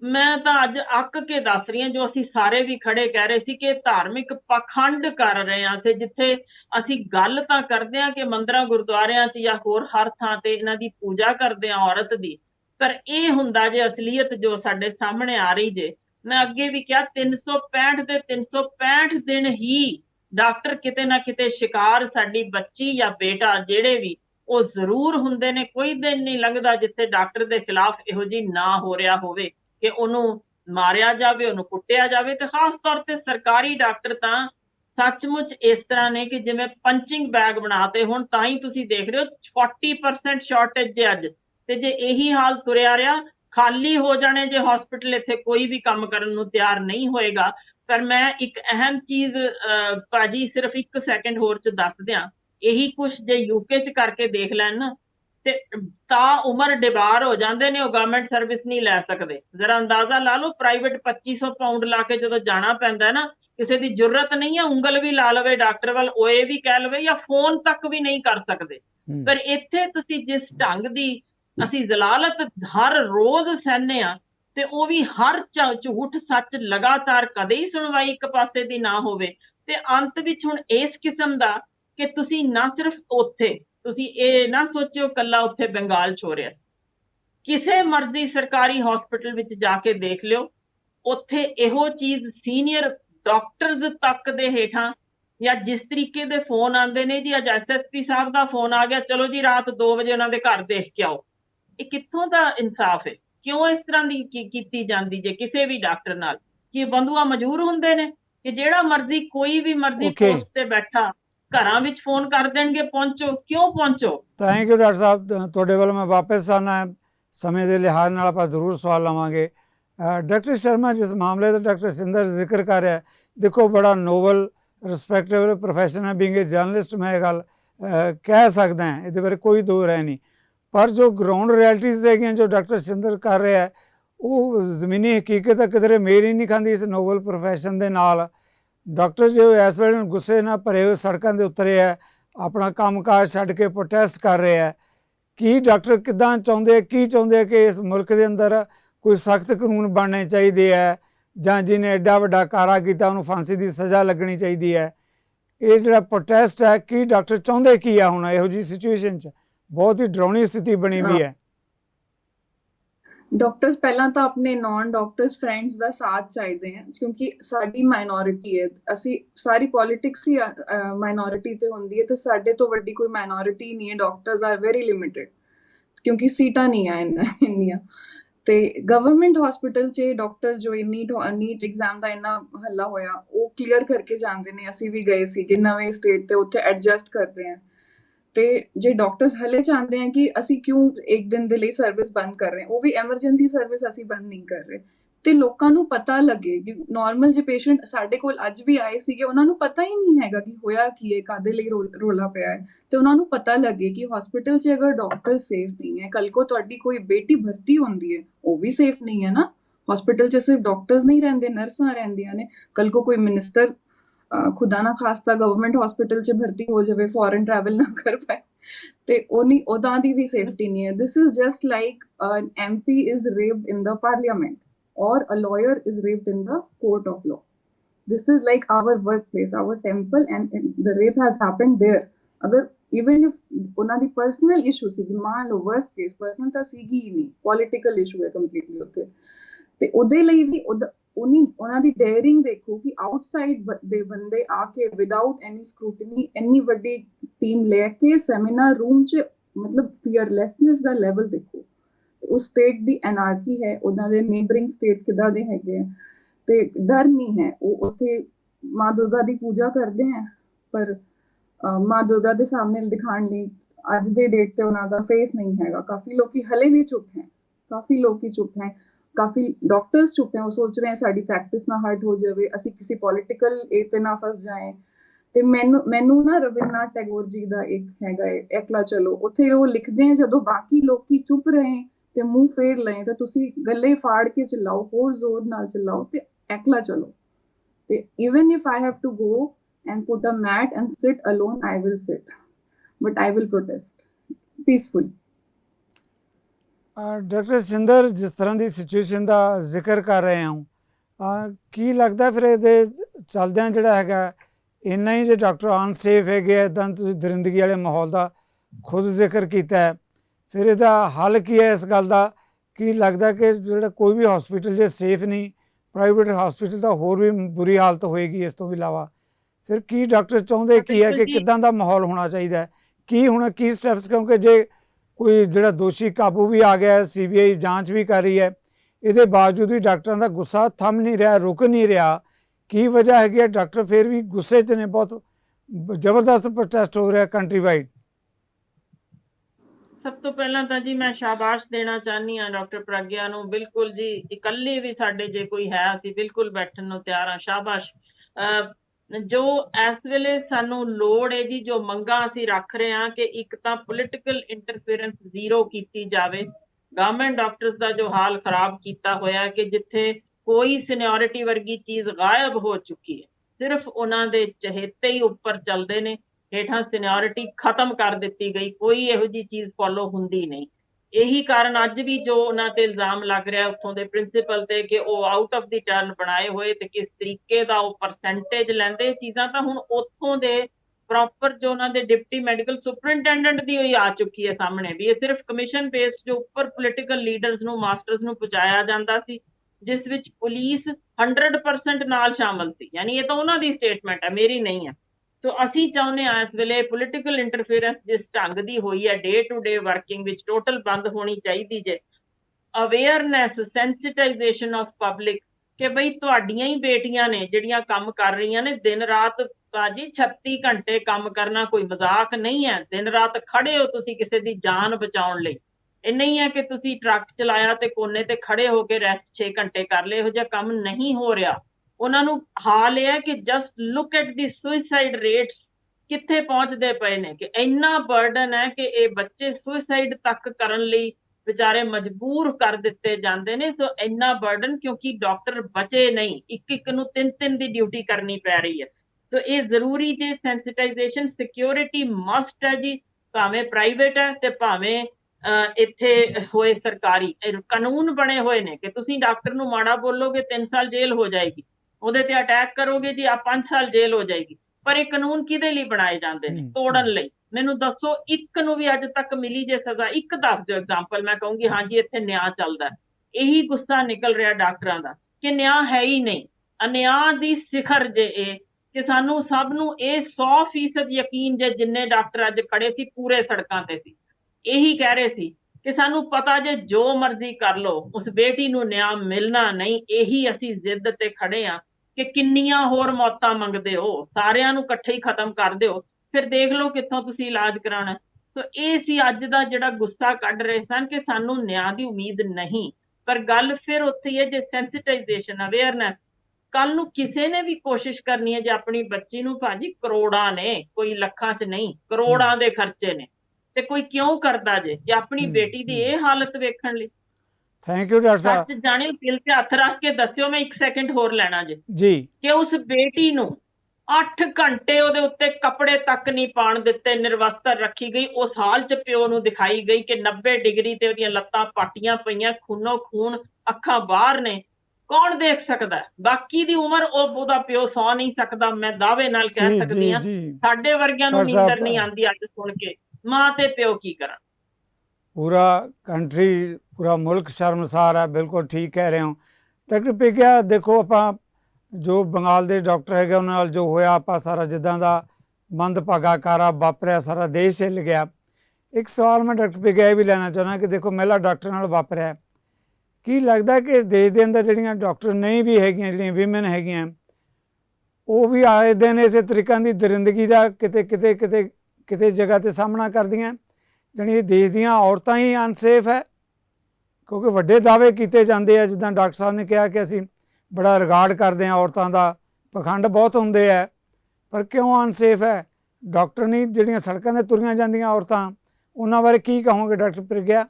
ਮੈਂ ਤਾਂ ਅੱਜ ਅੱਕ ਕੇ ਦੱਸ ਰਹੀ ਹਾਂ, ਜੋ ਅਸੀਂ ਸਾਰੇ ਵੀ ਖੜੇ ਕਹਿ ਰਹੇ ਸੀ ਕਿ ਧਾਰਮਿਕ ਪਖੰਡ ਕਰ ਰਹੇ ਹਾਂ ਤੇ ਜਿੱਥੇ ਅਸੀਂ ਗੱਲ ਤਾਂ ਕਰਦੇ ਹਾਂ ਕਿ ਮੰਦਰਾਂ ਗੁਰਦੁਆਰਿਆਂ 'ਚ ਜਾਂ ਹੋਰ ਹਰ ਥਾਂ ਤੇ ਇਹਨਾਂ ਦੀ ਪੂਜਾ ਕਰਦੇ ਹਾਂ ਔਰਤ ਦੀ, ਪਰ ਇਹ ਹੁੰਦਾ ਜੇ ਅਸਲੀਅਤ ਜੋ ਸਾਡੇ ਸਾਹਮਣੇ ਆ ਰਹੀ ਜੇ ਮੈਂ ਅੱਗੇ ਵੀ ਕਿਹਾ 365 ਦੇ 365 ਦਿਨ ਹੀ ਡਾਕਟਰ ਕਿਤੇ ਨਾ ਕਿਤੇ ਸ਼ਿਕਾਰ ਸਾਡੀ ਬੱਚੀ ਜਾਂ ਬੇਟਾ ਜਿਹੜੇ ਵੀ, ਉਹ ਜ਼ਰੂਰ ਹੁੰਦੇ ਨੇ, ਕੋਈ ਦਿਨ ਨਹੀਂ ਲੰਘਦਾ ਜਿੱਥੇ ਡਾਕਟਰ ਦੇ ਖਿਲਾਫ ਇਹੋ ਜੀ ਨਾ ਹੋ ਰਿਹਾ ਹੋਵੇ ਕਿ ਉਹਨੂੰ ਮਾਰਿਆ ਜਾਵੇ, ਉਹਨੂੰ ਕੁੱਟਿਆ ਜਾਵੇ ਤੇ ਖਾਸ ਤੌਰ ਤੇ ਸਰਕਾਰੀ ਡਾਕਟਰ ਤਾਂ ਸੱਚਮੁੱਚ ਇਸ ਤਰ੍ਹਾਂ ਨੇ ਕਿ ਜਿਵੇਂ ਪੰਚਿੰਗ ਬੈਗ ਬਣਾਤੇ ਹੁਣ, ਤਾਂ ਹੀ ਤੁਸੀਂ ਦੇਖ ਰਹੇ ਹੋ 40% ਸ਼ਾਰਟੇਜ ਜੇ ਅੱਜ ਤੇ ਜੇ ਇਹੀ ਹਾਲ ਤੁਰਿਆ ਰਿਹਾ ਖਾਲੀ ਹੋ ਜਾਣੇ ਜੇ ਹਸਪੀਟਲ ਇੱਥੇ ਕੋਈ ਵੀ ਕੰਮ ਕਰਨ ਨੂੰ ਤਿਆਰ ਨਹੀਂ ਹੋਏਗਾ। ਪਰ ਮੈਂ ਇੱਕ ਅਹਿਮ ਚੀਜ਼ ਭਾਜੀ ਸਿਰਫ ਇੱਕ ਸੈਕਿੰਡ ਹੋਰ ਚ ਦੱਸ ਦਿਆਂ। ਇਹੀ ਕੁਝ ਜੇ ਯੂਕੇ ਚ ਕਰਕੇ ਦੇਖ ਲੈਣ ਨਾ ਤੇ ਤਾਂ ਉਮਰ ਡਿਬਾਰ ਹੋ ਜਾਂਦੇ ਨੇ ਉਹ ਗਵਰਨਮੈਂਟ ਸਰਵਿਸ ਨਹੀਂ ਲੈ ਸਕਦੇ। ਜ਼ਰਾ ਅੰਦਾਜ਼ਾ ਲਾ ਲਓ ਪ੍ਰਾਈਵੇਟ 2500 ਪਾਉਂਡ ਲਾ ਕੇ ਜਦੋਂ ਜਾਣਾ ਪੈਂਦਾ ਹੈ ਨਾ ਕਿਸੇ ਦੀ ਜ਼ਰੂਰਤ ਨਹੀਂ ਹੈ ਉਂਗਲ ਵੀ ਲਾ ਲਵੇ ਡਾਕਟਰ ਵੱਲ ਓਏ ਵੀ ਕਹਿ ਲਵੇ ਜਾਂ ਫੋਨ ਤੱਕ ਵੀ ਨਹੀਂ ਕਰ ਸਕਦੇ। ਪਰ ਇੱਥੇ ਤੁਸੀਂ ਜਿਸ ਢੰਗ ਦੀ ਅਸੀਂ ਜ਼ਲਾਲਤ ਹਰ ਰੋਜ਼ ਸਹਿਨੇ ਆ ਤੇ ਉਹ ਵੀ ਹਰ ਝ- ਝੂਠ ਸੱਚ ਲਗਾਤਾਰ ਕਦੇ ਹੀ ਸੁਣਵਾਈ ਇੱਕ ਪਾਸੇ ਦੀ ਨਾ ਹੋਵੇ। ਤੇ ਅੰਤ ਵਿੱਚ ਹੁਣ ਇਸ ਕਿਸਮ ਦਾ ਕਿ ਤੁਸੀਂ ਨਾ ਸਿਰਫ ਉੱਥੇ, ਤੁਸੀਂ ਇਹ ਨਾ ਸੋਚਿਓ ਕੱਲਾ ਉੱਥੇ ਬੰਗਾਲ ਚ ਹੋ ਰਿਹਾ ਕਿਸੇ ਮਰਜ਼ੀ ਸਰਕਾਰੀ ਹਸਪੀਟਲ ਵਿੱਚ ਜਾ ਕੇ ਦੇਖ ਲਿਓ। ਉੱਥੇ ਇਹੋ ਚੀਜ਼ ਸੀਨੀਅਰ ਡਾਕਟਰਸ ਤੱਕ ਦੇ ਹੇਠਾਂ ਜਾਂ ਜਿਸ ਤਰੀਕੇ ਦੇ ਫੋਨ ਆਉਂਦੇ ਨੇ ਜੀ, ਅੱਜ ਐਸਐਸਪੀ ਸਾਹਿਬ ਦਾ ਫੋਨ ਆ ਗਿਆ, ਚਲੋ ਜੀ ਰਾਤ 2 ਵਜੇ ਉਹਨਾਂ ਦੇ ਘਰ ਦੇਖ ਕੇ ਆਓ। ਇਹ ਕਿੱਥੋਂ ਦਾ ਇਨਸਾਫ ਹੈ? ਕਿਉਂ ਇਸ ਤਰ੍ਹਾਂ ਦੀ ਕੀਤੀ ਜਾਂਦੀ ਜੇ ਕਿਸੇ ਵੀ ਡਾਕਟਰ ਨਾਲ? ਕੀ ਬੰਦੂਆ ਮਜਬੂਰ ਹੁੰਦੇ ਨੇ? ਕਿ ਜਿਹੜਾ ਮਰਜ਼ੀ ਕੋਈ ਵੀ ਮਰਜ਼ੀ. ਪੋਸਟ ਤੇ ਬੈਠਾ ਘਰਾਂ ਵਿੱਚ ਫੋਨ ਕਰ ਦੇਣਗੇ ਪਹੁੰਚੋ। ਕਿਉਂ ਪਹੁੰਚੋ? ਥੈਂਕ ਯੂ ਡਾਕਟਰ ਸਾਹਿਬ। ਤੁਹਾਡੇ ਵੱਲ ਮੈਂ ਵਾਪਸ ਆਉਣਾ ਹੈ। ਸਮੇਂ ਦੇ ਲਿਹਾਜ਼ ਨਾਲ ਆਪਾਂ ਜ਼ਰੂਰ ਸਵਾਲ ਲਵਾਂਗੇ। ਡਾਕਟਰ ਸ਼ਰਮਾ ਜਿਸ ਮਾਮਲੇ ਦਾ ਡਾਕਟਰ ਸਿੰਦਰ ਜ਼ਿਕਰ ਕਰ ਰਿਹਾ ਦੇਖੋ ਬੜਾ ਨੋਬਲ ਰਿਸਪੈਕਟੇਬਲ ਪ੍ਰੋਫੈਸ਼ਨ ਹੈ। ਬੀਇੰਗ ਅ ਜਰਨਲਿਸਟ ਮੈਂ ਇਹ ਗੱਲ ਕਹਿ ਸਕਦਾ ਹਾਂ। ਇਹਦੇ ਬਾਰੇ ਕੋਈ ਦੋ ਰਾਏ ਨਹੀਂ। ਪਰ ਜੋ ਗਰਾਊਂਡ ਰਿਐਲਿਟੀਜ਼ ਹੈਗੀਆਂ ਜੋ ਡਾਕਟਰ ਸਿੰਦਰ ਕਰ ਰਿਹਾ ਹੈ, ਉਹ ਜ਼ਮੀਨੀ ਹਕੀਕਤ ਕਿਧਰੇ ਮੇਲ ਹੀ ਨਹੀਂ ਖਾਂਦੀ ਇਸ ਨੋਬਲ ਪ੍ਰੋਫੈਸ਼ਨ ਦੇ ਨਾਲ। ਡਾਕਟਰ ਜੋ ਇਸ ਵੇਲੇ ਗੁੱਸੇ ਨਾਲ ਭਰੇ ਹੋਏ ਸੜਕਾਂ ਦੇ ਉਤਰੇ ਹੈ, ਆਪਣਾ ਕੰਮਕਾਜ ਛੱਡ ਕੇ ਪ੍ਰੋਟੈਸਟ ਕਰ ਰਿਹਾ ਹੈ, ਕੀ ਡਾਕਟਰ ਕਿਦਾਂ ਚਾਹੁੰਦੇ ਕੀ ਚਾਹੁੰਦੇ ਆ ਕਿ ਇਸ ਮੁਲਕ ਦੇ ਅੰਦਰ ਕੋਈ ਸਖਤ ਕਾਨੂੰਨ ਬਣਨੇ ਚਾਹੀਦੇ ਹੈ, ਜਾਂ ਜਿਹਨੇ ਐਡਾ ਵੱਡਾ ਕਾਰਾ ਕੀਤਾ ਉਹਨੂੰ ਫਾਂਸੀ ਦੀ ਸਜ਼ਾ ਲੱਗਣੀ ਚਾਹੀਦੀ ਹੈ। ਇਹ ਜਿਹੜਾ ਪ੍ਰੋਟੈਸਟ ਹੈ, ਕੀ ਡਾਕਟਰ ਚਾਹੁੰਦੇ ਕੀ ਆ ਹੁਣ ਇਹੋ ਜੀ ਸਿਚੁਏਸ਼ਨ 'ਚ? ਬਹੁਤ ਹੀ ਡਰਾਉਣੀ ਸਥਿਤੀ ਬਣੀ ਹੋਈ ਹੈ। ਡਾਕਟਰਸ ਪਹਿਲਾਂ ਤਾਂ ਆਪਣੇ ਨਾਨ ਡਾਕਟਰਸ ਫਰੈਂਡਸ ਦਾ ਸਾਥ ਚਾਹੀਦੇ ਹੈ ਕਿਉਂਕਿ ਸਾਡੀ ਮਾਈਨੋਰਿਟੀ ਹੈ। ਅਸੀਂ ਸਾਰੀ ਪੋਲਿਟਿਕਸ ਹੀ ਮਾਈਨੋਰਿਟੀ ਤੇ ਹੁੰਦੀ ਹੈ ਤੇ ਸਾਡੇ ਤੋਂ ਵੱਡੀ ਕੋਈ ਮਾਈਨੋਰਿਟੀ ਨਹੀਂ ਹੈ। ਡਾਕਟਰਸ ਆਰ ਵੈਰੀ ਲਿਮਿਟਿਡ ਕਿਉਂਕਿ ਸੀਟਾਂ ਨਹੀਂ ਆ ਇੰਨਾ- ਇੰਨੀਆਂ। ਤੇ ਗਵਰਨਮੈਂਟ ਹਸਪੀਟਲ 'ਚ ਡਾਕਟਰ ਜੋ ਨੀਟ ਨੀਟ ਐਗਜ਼ਾਮ ਦਾ ਇੰਨਾ ਹੱਲਾ ਹੋਇਆ ਉਹ ਕਲੀਅਰ ਕਰਕੇ ਜਾਂਦੇ ਨੇ। ਅਸੀਂ ਵੀ ਗਏ ਸੀ ਕਿ ਨਵੇਂ ਸਟੇਟ ਤੇ ਉੱਥੇ ਐਡਜਸਟ ਕਰਦੇ ਆ। ਤੇ ਜੇ ਡਾਕਟਰਸ ਹਲੇ ਚਾਹੁੰਦੇ ਆ ਕਿ ਅਸੀਂ ਕਿਉਂ ਇੱਕ ਦਿਨ ਦੇ ਲਈ ਸਰਵਿਸ ਬੰਦ ਕਰ ਰਹੇ ਉਹ ਵੀ ਐਮਰਜੈਂਸੀ ਸਰਵਿਸ ਅਸੀਂ ਬੰਦ ਨਹੀਂ ਕਰ ਰਹੇ। ਤੇ ਲੋਕਾਂ ਨੂੰ ਪਤਾ ਲੱਗੇ ਕਿ ਨਾਰਮਲ ਜੇ ਪੇਸ਼ੈਂਟ ਸਾਡੇ ਕੋਲ ਅੱਜ ਵੀ ਆਏ ਸੀਗੇ, ਉਹਨਾਂ ਨੂੰ ਪਤਾ ਹੀ ਨਹੀਂ ਹੈਗਾ ਕਿ ਹੋਇਆ ਕੀ ਹੈ ਕਾਦੇ ਲਈ ਰੋ- ਰੋਲਾ ਪਿਆ ਹੈ। ਤੇ ਉਹਨਾਂ ਨੂੰ ਪਤਾ ਲੱਗੇ ਕਿ ਹਸਪੀਟਲ 'ਚ ਅਗਰ ਡਾਕਟਰ ਸੇਫ ਨਹੀਂ ਹੈ ਕੱਲ ਕੋ ਤੁਹਾਡੀ ਕੋਈ ਬੇਟੀ ਭਰਤੀ ਹੁੰਦੀ ਹੈ, ਉਹ ਵੀ ਸੇਫ ਨਹੀਂ ਹੈ ਨਾ। ਹਸਪੀਟਲ 'ਚ ਸਿਰਫ ਡਾਕਟਰਸ ਨਹੀਂ ਰਹਿੰਦੇ ਨਰਸਾਂ ਰਹਿੰਦੀਆਂ ਨੇ ਕੱਲ ਕੋ ਕੋਈ ਮਿਨਿਸਟਰ ਖੁਦਾ ਨਾ ਖਾਸਤਾ ਗਵਰਨਮੈਂਟ ਹਸਪੀਟਲ 'ਚ ਭਰਤੀ ਹੋ ਜਾਵੇ ਫੋਰਨ ਟਰੈਵਲ ਨਾ ਕਰ ਪਾਏ ਤੇ ਉਹ ਉਹਦਾਂ ਦੀ ਵੀ ਸੇਫਟੀ ਨਹੀਂ ਹੈ this is just like an MP is raped in the parliament or a lawyer is raped in the court of law. This is like our workplace, our temple, and, and the rape has happened there. ਅਗਰ even if ਉਹਨਾਂ ਦੀ personal issue ਸੀ ਮੰਨ ਲਓ worst case personal ਤਾਂ ਸੀਗੀ ਹੀ ਨਹੀਂ political issue ਹੈ completely ਉੱਥੇ ਤੇ ਉਹਦੇ ਲਈ ਵੀ ਉਹਦਾ- ਉਨੀ, ਉਹਨਾਂ ਦੀ ਡੇਅਰਿੰਗ ਦੇਖੋ ਕਿ ਆਊਟਸਾਈਡ ਦੇ ਬੰਦੇ ਆ ਕੇ ਵਿਦਆਊਟ ਐਨੀ ਸਕ੍ਰੂਟਨੀ ਇੰਨੀ ਵੱਡੀ ਟੀਮ ਲੈ ਕੇ ਸੈਮੀਨਾਰ ਰੂਮ 'ਚ ਮਤਲਬ ਫੀਅਰਲੈਸਨੈਸ ਦਾ ਲੈਵਲ ਦੇਖੋ। ਉਸ ਸਟੇਟ ਦੀ ਐਨਾਰਕੀ ਹੈ, ਉਹਨਾਂ ਦੇ ਨੇਬਰਿੰਗ ਸਟੇਟ ਕਿਦਾਂ ਦੇ ਹੈਗੇ ਤੇ ਡਰ ਨਹੀਂ ਹੈ, ਉਹ ਉੱਥੇ ਮਾਂ ਦੁਰਗਾ ਦੀ ਪੂਜਾ ਕਰਦੇ ਆ, ਪਰ ਮਾਂ ਦੁਰਗਾ ਦੇ ਸਾਹਮਣੇ ਦਿਖਾਣ ਲਈ ਅੱਜ ਦੇ ਡੇਟ ਤੇ ਉਹਨਾਂ ਦਾ ਫੇਸ ਨਹੀਂ ਹੈਗਾ। ਕਾਫੀ ਲੋਕੀ ਹਲੇ ਵੀ ਚੁੱਪ ਹੈ, ਕਾਫੀ ਲੋਕੀ ਚੁੱਪ ਹੈ। ਕਾਫੀ ਡਾਕਟਰਸ ਚੁੱਪ ਹੈ, ਉਹ ਸੋਚ ਰਹੇ ਹੈ ਸਾਡੀ ਪ੍ਰੈਕਟਿਸ ਨਾ ਹਰਟ ਹੋ ਜਾਵੇ, ਅਸੀਂ ਕਿਸੇ ਪੋਲਿਟੀਕਲ ਇਹ ਤੇ ਨਾ ਫਸ ਜਾਏ। ਤੇ ਮੈਨੂੰ ਮੈਨੂੰ ਨਾ ਰਵਿੰਦਰਨਾਥ ਟੈਗੋਰ ਜੀ ਦਾ ਇੱਕ ਹੈਗਾ ਹੈ ਇਕਲਾ ਚਲੋ, ਉੱਥੇ ਉਹ ਲਿਖਦੇ ਆ ਜਦੋਂ ਬਾਕੀ ਲੋਕੀ ਚੁੱਪ ਰਹੇ ਤੇ ਮੂੰਹ ਫੇਰ ਲਏ, ਤਾਂ ਤੁਸੀਂ ਗੱਲੇ ਫਾੜ ਕੇ ਚਲਾਓ, ਹੋਰ ਜ਼ੋਰ ਨਾਲ ਚਲਾਓ ਤੇ ਇਕਲਾ ਚਲੋ। ਤੇ even if I have to go and put a mat and sit alone I will sit but I will protest peacefully doctor Sinder ਜਿਸ ਤਰ੍ਹਾਂ ਦੀ ਸਿਚੁਏਸ਼ਨ ਦਾ ਜ਼ਿਕਰ ਕਰ ਰਹੇ ਹਾਂ ਕੀ ਲੱਗਦਾ ਫਿਰ ਇਹਦੇ ਚੱਲਦਿਆਂ ਜਿਹੜਾ ਹੈਗਾ ਇੰਨਾ ਹੀ ਜੇ ਡਾਕਟਰ ਅਨਸੇਫ ਹੈਗੇ ਇਦਾਂ ਤੁਸੀਂ ਦਰਿੰਦਗੀ ਵਾਲੇ ਮਾਹੌਲ ਦਾ ਖੁਦ ਜ਼ਿਕਰ ਕੀਤਾ ਹੈ। ਫਿਰ ਇਹਦਾ ਹੱਲ ਕੀ ਹੈ ਇਸ ਗੱਲ ਦਾ? ਕੀ ਲੱਗਦਾ ਕਿ ਜਿਹੜਾ ਕੋਈ ਵੀ ਹਸਪੀਟਲ ਜੇ ਸੇਫ ਨਹੀਂ ਪ੍ਰਾਈਵੇਟ ਹਸਪੀਟਲ ਤਾਂ ਹੋਰ ਵੀ ਬੁਰੀ ਹਾਲਤ ਹੋਏਗੀ ਇਸ ਤੋਂ ਵੀ ਇਲਾਵਾ। ਫਿਰ ਕੀ ਡਾਕਟਰ ਚਾਹੁੰਦੇ ਕੀ ਹੈ ਕਿ। ਕਿਦਾਂ ਦਾ ਮਾਹੌਲ ਹੋਣਾ ਚਾਹੀਦਾ ਕੀ ਹੁਣ ਕੀ ਸਟੈਪਸ ਕਿਉਂਕਿ ਜੇ ਕੋਈ ਜਿਹੜਾ ਦੋਸ਼ੀ ਕਾਬੂ ਵੀ ਆ ਗਿਆ ਹੈ ਸੀਬੀਆਈ ਜਾਂਚ ਵੀ ਕਰ ਰਹੀ ਹੈ। ਇਹਦੇ ਬਾਵਜੂਦ ਵੀ ਡਾਕਟਰਾਂ ਦਾ ਗੁੱਸਾ ਥੰਮ ਨਹੀਂ ਰਿਹਾ, ਰੁਕ ਨਹੀਂ ਰਿਹਾ। ਕੀ ਵਜ੍ਹਾ ਹੈਗੀ ਹੈ? ਡਾਕਟਰ ਫਿਰ ਵੀ ਗੁੱਸੇ 'ਚ ਨੇ, ਬਹੁਤ ਜ਼ਬਰਦਸਤ ਪ੍ਰੋਟੈਸਟ ਹੋ ਰਿਹਾ ਕੰਟਰੀ ਵਾਈਡ ਸਭ ਤੋਂ ਪਹਿਲਾਂ ਤਾਂ ਜੀ ਮੈਂ ਸ਼ਾਬਾਸ਼ ਦੇਣਾ ਚਾਹਨੀ ਆ ਡਾਕਟਰ ਪ੍ਰਗਿਆ ਨੂੰ। ਬਿਲਕੁਲ ਜੀ, ਇਕੱਲੇ ਵੀ ਸਾਡੇ ਜੇ ਕੋਈ ਹੈ, ਅਸੀਂ ਬਿਲਕੁਲ ਬੈਠਣ ਨੂੰ ਤਿਆਰ ਆ ਸ਼ਾਬਾਸ਼। ਜੋ ਇਸ ਵੇਲੇ ਸਾਨੂੰ ਲੋੜ ਹੈ ਜੀ, ਜੋ ਮੰਗਾਂ ਅਸੀਂ ਰੱਖ ਰਹੇ ਹਾਂ ਕਿ ਇੱਕ ਤਾਂ ਪੋਲੀਟੀਕਲ ਇੰਟਰਫੇਰੈਂਸ ਜ਼ੀਰੋ ਕੀਤੀ ਜਾਵੇ। ਗਵਰਨਮੈਂਟ ਡਾਕਟਰਸ ਦਾ ਜੋ ਹਾਲ ਖਰਾਬ ਕੀਤਾ ਹੋਇਆ ਕਿ ਜਿੱਥੇ ਕੋਈ ਸੀਨੀਅਰਿਟੀ ਵਰਗੀ ਚੀਜ਼ ਗਾਇਬ ਹੋ ਚੁੱਕੀ ਹੈ। ਸਿਰਫ ਉਹਨਾਂ ਦੇ ਚਹੇਤੇ ਹੀ ਉੱਪਰ ਚੱਲਦੇ ਨੇ। ਹੇਠਾਂ ਸੀਨੀਅਰਿਟੀ ਖਤਮ ਕਰ ਦਿੱਤੀ ਗਈ। ਕੋਈ ਇਹੋ ਜੀ ਚੀਜ਼ ਫੋਲੋ ਹੁੰਦੀ ਨਹੀਂ। ਇਹੀ ਕਾਰਨ ਅੱਜ ਵੀ ਜੋ ਉਹਨਾਂ ਤੇ ਇਲਜ਼ਾਮ ਲੱਗ ਰਿਹਾ ਉੱਥੋਂ ਦੇ ਪ੍ਰਿੰਸੀਪਲ ਤੇ ਕਿ ਉਹ ਆਊਟ ਆਫ ਦੀ ਟਰਨ ਬਣਾਏ ਹੋਏ ਤੇ ਕਿਸ ਤਰੀਕੇ ਦਾ ਉਹ ਪਰਸੈਂਟੇਜ ਲੈਂਦੇ ਚੀਜ਼ਾਂ ਤਾਂ ਹੁਣ ਉੱਥੋਂ ਦੇ ਪ੍ਰੋਪਰ ਜੋ ਉਹਨਾਂ ਦੇ ਡਿਪਟੀ ਮੈਡੀਕਲ ਸੁਪਰਿੰਟੈਂਡੈਂਟ ਦੀ ਹੋਈ ਆ ਚੁੱਕੀ ਹੈ ਸਾਹਮਣੇ ਵੀ, ਇਹ ਸਿਰਫ ਕਮਿਸ਼ਨ ਬੇਸਡ ਜੋ ਉੱਪਰ ਪੋਲੀਟੀਕਲ ਲੀਡਰਸ ਨੂੰ ਮਾਸਟਰਸ ਨੂੰ ਪਹੁੰਚਾਇਆ ਜਾਂਦਾ ਸੀ, ਜਿਸ ਵਿੱਚ ਪੁਲਿਸ 100% ਨਾਲ ਸ਼ਾਮਲ ਸੀ, ਯਾਨੀ ਇਹ ਤਾਂ ਉਹਨਾਂ ਦੀ ਸਟੇਟਮੈਂਟ ਹੈ, ਮੇਰੀ ਨਹੀਂ ਹੈ। ਸੋ ਅਸੀਂ ਚਾਹੁੰਦੇ ਹਾਂ ਇਸ ਵੇਲੇ ਪੋਲੀਟੀਕਲ ਇੰਟਰਫੇਰੈਂਸ ਜਿਸ ਢੰਗ ਦੀ ਹੋਈ ਹੈ ਡੇ ਟੂ ਡੇ ਵਰਕਿੰਗ ਵਿੱਚ ਟੋਟਲ ਬੰਦ ਹੋਣੀ ਚਾਹੀਦੀ ਜੇ। ਅਵੇਅਰਨੈਸ ਸੈਂਸਿਟਾਈਜੇਸ਼ਨ ਆਫ ਪਬਲਿਕ ਕਿ ਬਈ ਤੁਹਾਡੀਆਂ ਹੀ ਬੇਟੀਆਂ ਨੇ ਜਿਹੜੀਆਂ ਕੰਮ ਕਰ ਰਹੀਆਂ ਨੇ, ਦਿਨ ਰਾਤ ਬਾਜੀ 36 ਘੰਟੇ ਕੰਮ ਕਰਨਾ ਕੋਈ ਮਜ਼ਾਕ ਨਹੀਂ ਹੈ। ਦਿਨ ਰਾਤ ਖੜੇ ਹੋ ਤੁਸੀਂ ਕਿਸੇ ਦੀ ਜਾਨ ਬਚਾਉਣ ਲਈ। ਇਹ ਨਹੀਂ ਹੈ ਕਿ ਤੁਸੀਂ ਟਰੱਕ ਚਲਾਇਆ ਤੇ ਕੋਨੇ ਤੇ ਖੜੇ ਹੋ ਕੇ ਰੈਸਟ 6 ਘੰਟੇ ਕਰ ਲਏ, ਇਹੋ ਜਿਹਾ ਕੰਮ ਨਹੀਂ ਹੋ ਰਿਹਾ। ਉਹਨਾਂ ਨੂੰ ਹਾਲ ਇਹ ਹੈ ਕਿ just look at the suicide rates ਕਿੱਥੇ ਪਹੁੰਚਦੇ ਪਏ ਨੇ, ਕਿ ਇੰਨਾ ਬਰਡਨ ਹੈ ਕਿ ਇਹ ਬੱਚੇ ਸੁਸਾਈਡ ਤੱਕ ਕਰਨ ਲਈ ਵਿਚਾਰੇ ਮਜਬੂਰ ਕਰ ਦਿੱਤੇ ਜਾਂਦੇ ਨੇ, ਸੋ ਇੰਨਾ ਬਰਡਨ ਕਿਉਂਕਿ ਡਾਕਟਰ ਬਚੇ ਨਹੀਂ ਇੱਕ ਇੱਕ ਨੂੰ ਤਿੰਨ ਤਿੰਨ ਦੀ ਡਿਊਟੀ ਕਰਨੀ ਪੈ ਰਹੀ ਹੈ। ਸੋ ਇਹ ਜ਼ਰੂਰੀ ਜੇ ਸੈਂਸਿਟਾਈਜੇਸ਼ਨ ਸਿਕਿਉਰਿਟੀ ਮਸਟ ਹੈ ਜੀ, ਭਾਵੇਂ ਪ੍ਰਾਈਵੇਟ ਹੈ ਤੇ ਭਾਵੇਂ ਇੱਥੇ ਹੋਏ ਸਰਕਾਰੀ ਕਾਨੂੰਨ ਬਣੇ ਹੋਏ ਨੇ ਕਿ ਤੁਸੀਂ ਡਾਕਟਰ ਨੂੰ ਮਾੜਾ ਬੋਲੋਗੇ 3 ਸਾਲ ਜੇਲ੍ਹ ਹੋ ਜਾਏਗੀ। ਉਹਦੇ ਤੇ ਅਟੈਕ ਕਰੋਗੇ ਜੀ ਆ 5 ਸਾਲ ਜੇਲ੍ਹ ਹੋ ਜਾਏਗੀ। ਪਰ ਇਹ ਕਾਨੂੰਨ ਕਿਹਦੇ ਲਈ ਬਣਾਏ ਜਾਂਦੇ ਨੇ? ਤੋੜਨ ਲਈ। ਮੈਨੂੰ ਦੱਸੋ ਇੱਕ ਨੂੰ ਵੀ ਅੱਜ ਤੱਕ ਮਿਲੀ ਜੇ ਸਜ਼ਾ ਇੱਕ ਦੱਸ ਦਿਓ ਐਗਜ਼ਾਮਪਲ ਮੈਂ ਕਹੂੰਗੀ ਹਾਂਜੀ ਇੱਥੇ ਨਿਆਂ ਚੱਲਦਾ। ਇਹੀ ਗੁੱਸਾ ਨਿਕਲ ਰਿਹਾ ਡਾਕਟਰਾਂ ਦਾ ਕਿ ਨਿਆਂ ਹੈ ਹੀ ਨਹੀਂ। ਅਨਿਆਂ ਦੀ ਸਿਖਰ ਜੇ ਇਹ ਕਿ ਸਾਨੂੰ ਸਭ ਨੂੰ ਇਹ 100% ਯਕੀਨ ਜੇ ਜਿੰਨੇ ਡਾਕਟਰ ਅੱਜ ਖੜੇ ਸੀ ਪੂਰੇ ਸੜਕਾਂ ਤੇ ਸੀ। ਇਹੀ ਕਹਿ ਰਹੇ ਸੀ ਕਿ ਸਾਨੂੰ ਪਤਾ ਜੇ ਜੋ ਮਰਜ਼ੀ ਕਰ ਲਓ ਉਸ ਬੇਟੀ ਨੂੰ ਨਿਆਂ ਮਿਲਣਾ ਨਹੀਂ ਇਹੀ ਅਸੀਂ ਜ਼ਿੱਦ ਤੇ ਖੜੇ ਆ ਕਿ ਕਿੰਨੀਆਂ ਹੋਰ ਮੌਤਾਂ ਮੰਗਦੇ ਹੋ ਸਾਰਿਆਂ ਨੂੰ ਇਕੱਠੇ ਹੀ ਖਤਮ ਕਰ ਦਿਓ ਫਿਰ ਦੇਖ ਲਓ ਕਿੱਥੋਂ ਤੁਸੀਂ ਇਲਾਜ ਕਰਾਉਣਾ ਹੈ। ਸੋ ਇਹ ਸੀ ਅੱਜ ਦਾ ਜਿਹੜਾ ਗੁੱਸਾ ਕੱਢ ਰਹੇ ਸਨ ਕਿ ਸਾਨੂੰ ਨਿਆਂ ਦੀ ਉਮੀਦ ਨਹੀਂ ਪਰ ਗੱਲ ਫਿਰ ਉੱਥੇ ਹੀ ਹੈ ਜੇ ਸੈਂਸਿਟਾਈਜੇਸ਼ਨ ਅਵੇਅਰਨੈਸ ਕੱਲ ਨੂੰ ਕਿਸੇ ਨੇ ਵੀ ਕੋਸ਼ਿਸ਼ ਕਰਨੀ ਹੈ ਜੇ ਆਪਣੀ ਬੱਚੀ ਨੂੰ ਭਾਜੀ ਕਰੋੜਾਂ ਨੇ ਕੋਈ ਲੱਖਾਂ 'ਚ ਨਹੀਂ ਕਰੋੜਾਂ ਦੇ ਖਰਚੇ ਨੇ ਤੇ ਕੋਈ ਕਿਉਂ ਕਰਦਾ ਜੇ ਜੇ ਆਪਣੀ ਬੇਟੀ ਦੀ ਇਹ ਹਾਲਤ ਵੇਖਣ ਲਈ ਥੈਂਕ ਯੂ ਡਾਕਟਰ ਸਾਹਿਬ ਸੱਚ ਜਾਣਿਓ ਦਿਲ ਤੇ ਹੱਥ ਰੱਖ ਕੇ ਦੱਸਿਓ ਮੈਂ ਇੱਕ ਸੈਕਿੰਡ ਹੋਰ ਲੈਣਾ ਜੇ। ਜੀ। ਕਿ ਉਸ ਬੇਟੀ ਨੂੰ 8 ਘੰਟੇ ਉਹਦੇ ਉੱਤੇ ਕੱਪੜੇ ਤੱਕ ਨਹੀਂ ਪਾਣ ਦਿੱਤੇ ਨਿਰਵਸਤਰ ਰੱਖੀ ਗਈ। ਉਸ ਹਾਲ 'ਚ ਪਿਓ ਨੂੰ ਦਿਖਾਈ ਗਈ ਕਿ 90 ਡਿਗਰੀ ਤੇ ਉਹਦੀਆਂ ਲੱਤਾਂ ਪਾਟੀਆਂ ਪਈਆਂ ਖੂਨੋ ਖੂਨ ਅੱਖਾਂ ਬਾਹਰ ਨੇ। ਕੌਣ ਦੇਖ ਸਕਦਾ? ਬਾਕੀ ਦੀ ਉਮਰ ਉਹ ਉਹਦਾ ਪਿਓ ਸੌ ਨਹੀਂ ਸਕਦਾ ਮੈਂ ਦਾਅਵੇ ਨਾਲ ਕਹਿ ਸਕਦੀ ਹਾਂ। ਸਾਡੇ ਵਰਗਿਆਂ ਨੂੰ ਨੀਂਦਰ ਨਹੀਂ ਆਉਂਦੀ ਅੱਜ ਸੁਣ ਕੇ। ਮਾਂ ਤੇ ਪਿਓ ਕੀ ਕਰਨ ਪੂਰਾ ਕੰਟਰੀ, ਪੂਰਾ ਮੁਲਕ ਸ਼ਰਮਸਾਰ ਹੈ, ਬਿਲਕੁਲ ਠੀਕ ਕਹਿ ਰਹੇ ਹੋ। ਡਾਕਟਰ ਪਿਗਿਆ ਦੇਖੋ ਆਪਾਂ ਜੋ ਬੰਗਾਲ ਦੇ ਡਾਕਟਰ ਹੈਗੇ, ਉਹਨਾਂ ਨਾਲ ਜੋ ਹੋਇਆ, ਆਪਾਂ ਸਾਰਾ ਜਿੱਦਾਂ ਦਾ ਮੰਦਭਾਗਾ ਕਾਰਾ ਵਾਪਰਿਆ, ਸਾਰਾ ਦੇਸ਼ ਹਿੱਲ ਗਿਆ। ਇੱਕ ਸਵਾਲ ਮੈਂ ਡਾਕਟਰ ਪਿਗਿਆ ਇਹ ਵੀ ਲੈਣਾ ਚਾਹੁੰਦਾ ਕਿ ਦੇਖੋ, ਮਹਿਲਾ ਡਾਕਟਰ ਨਾਲ ਵਾਪਰਿਆ। ਕੀ ਲੱਗਦਾ ਕਿ ਇਸ ਦੇਸ਼ ਦੇ ਅੰਦਰ ਜਿਹੜੀਆਂ ਡਾਕਟਰ ਨਹੀਂ ਵੀ ਹੈਗੀਆਂ, ਜਿਹੜੀਆਂ ਵਿਮਨ ਹੈਗੀਆਂ, ਉਹ ਵੀ ਆਏ ਦਿਨ ਇਸੇ ਤਰੀਕਾਂ ਦੀ ਦਰਿੰਦਗੀ ਦਾ ਕਿਤੇ ਕਿਤੇ ਕਿਤੇ ਕਿਤੇ ਜਗ੍ਹਾ ਤੇ ਸਾਹਮਣਾ ਕਰਦੀਆਂ? ਜਾਣੀ ਦੇਸ਼ ਦੀਆਂ ਔਰਤਾਂ ਹੀ ਅਨਸੇਫ ਹੈ, ਕਿਉਂਕਿ ਵੱਡੇ ਦਾਅਵੇ ਕੀਤੇ ਜਾਂਦੇ ਆ, ਜਿੱਦਾਂ ਡਾਕਟਰ ਸਾਹਿਬ ਨੇ ਕਿਹਾ ਕਿ ਅਸੀਂ ਬੜਾ ਰਿਗਾਰਡ ਕਰਦੇ ਹਾਂ ਔਰਤਾਂ ਦਾ, ਪਖੰਡ ਬਹੁਤ ਹੁੰਦੇ ਆ, ਪਰ ਕਿਉਂ ਅਨਸੇਫ ਹੈ? ਡਾਕਟਰ ਨਹੀਂ, ਜਿਹੜੀਆਂ ਸੜਕਾਂ ਤੇ ਤੁਰੀਆਂ ਜਾਂਦੀਆਂ ਔਰਤਾਂ, ਉਹਨਾਂ ਬਾਰੇ ਕੀ ਕਹੋਗੇ ਡਾਕਟਰ ਪ੍ਰਗਿਆ?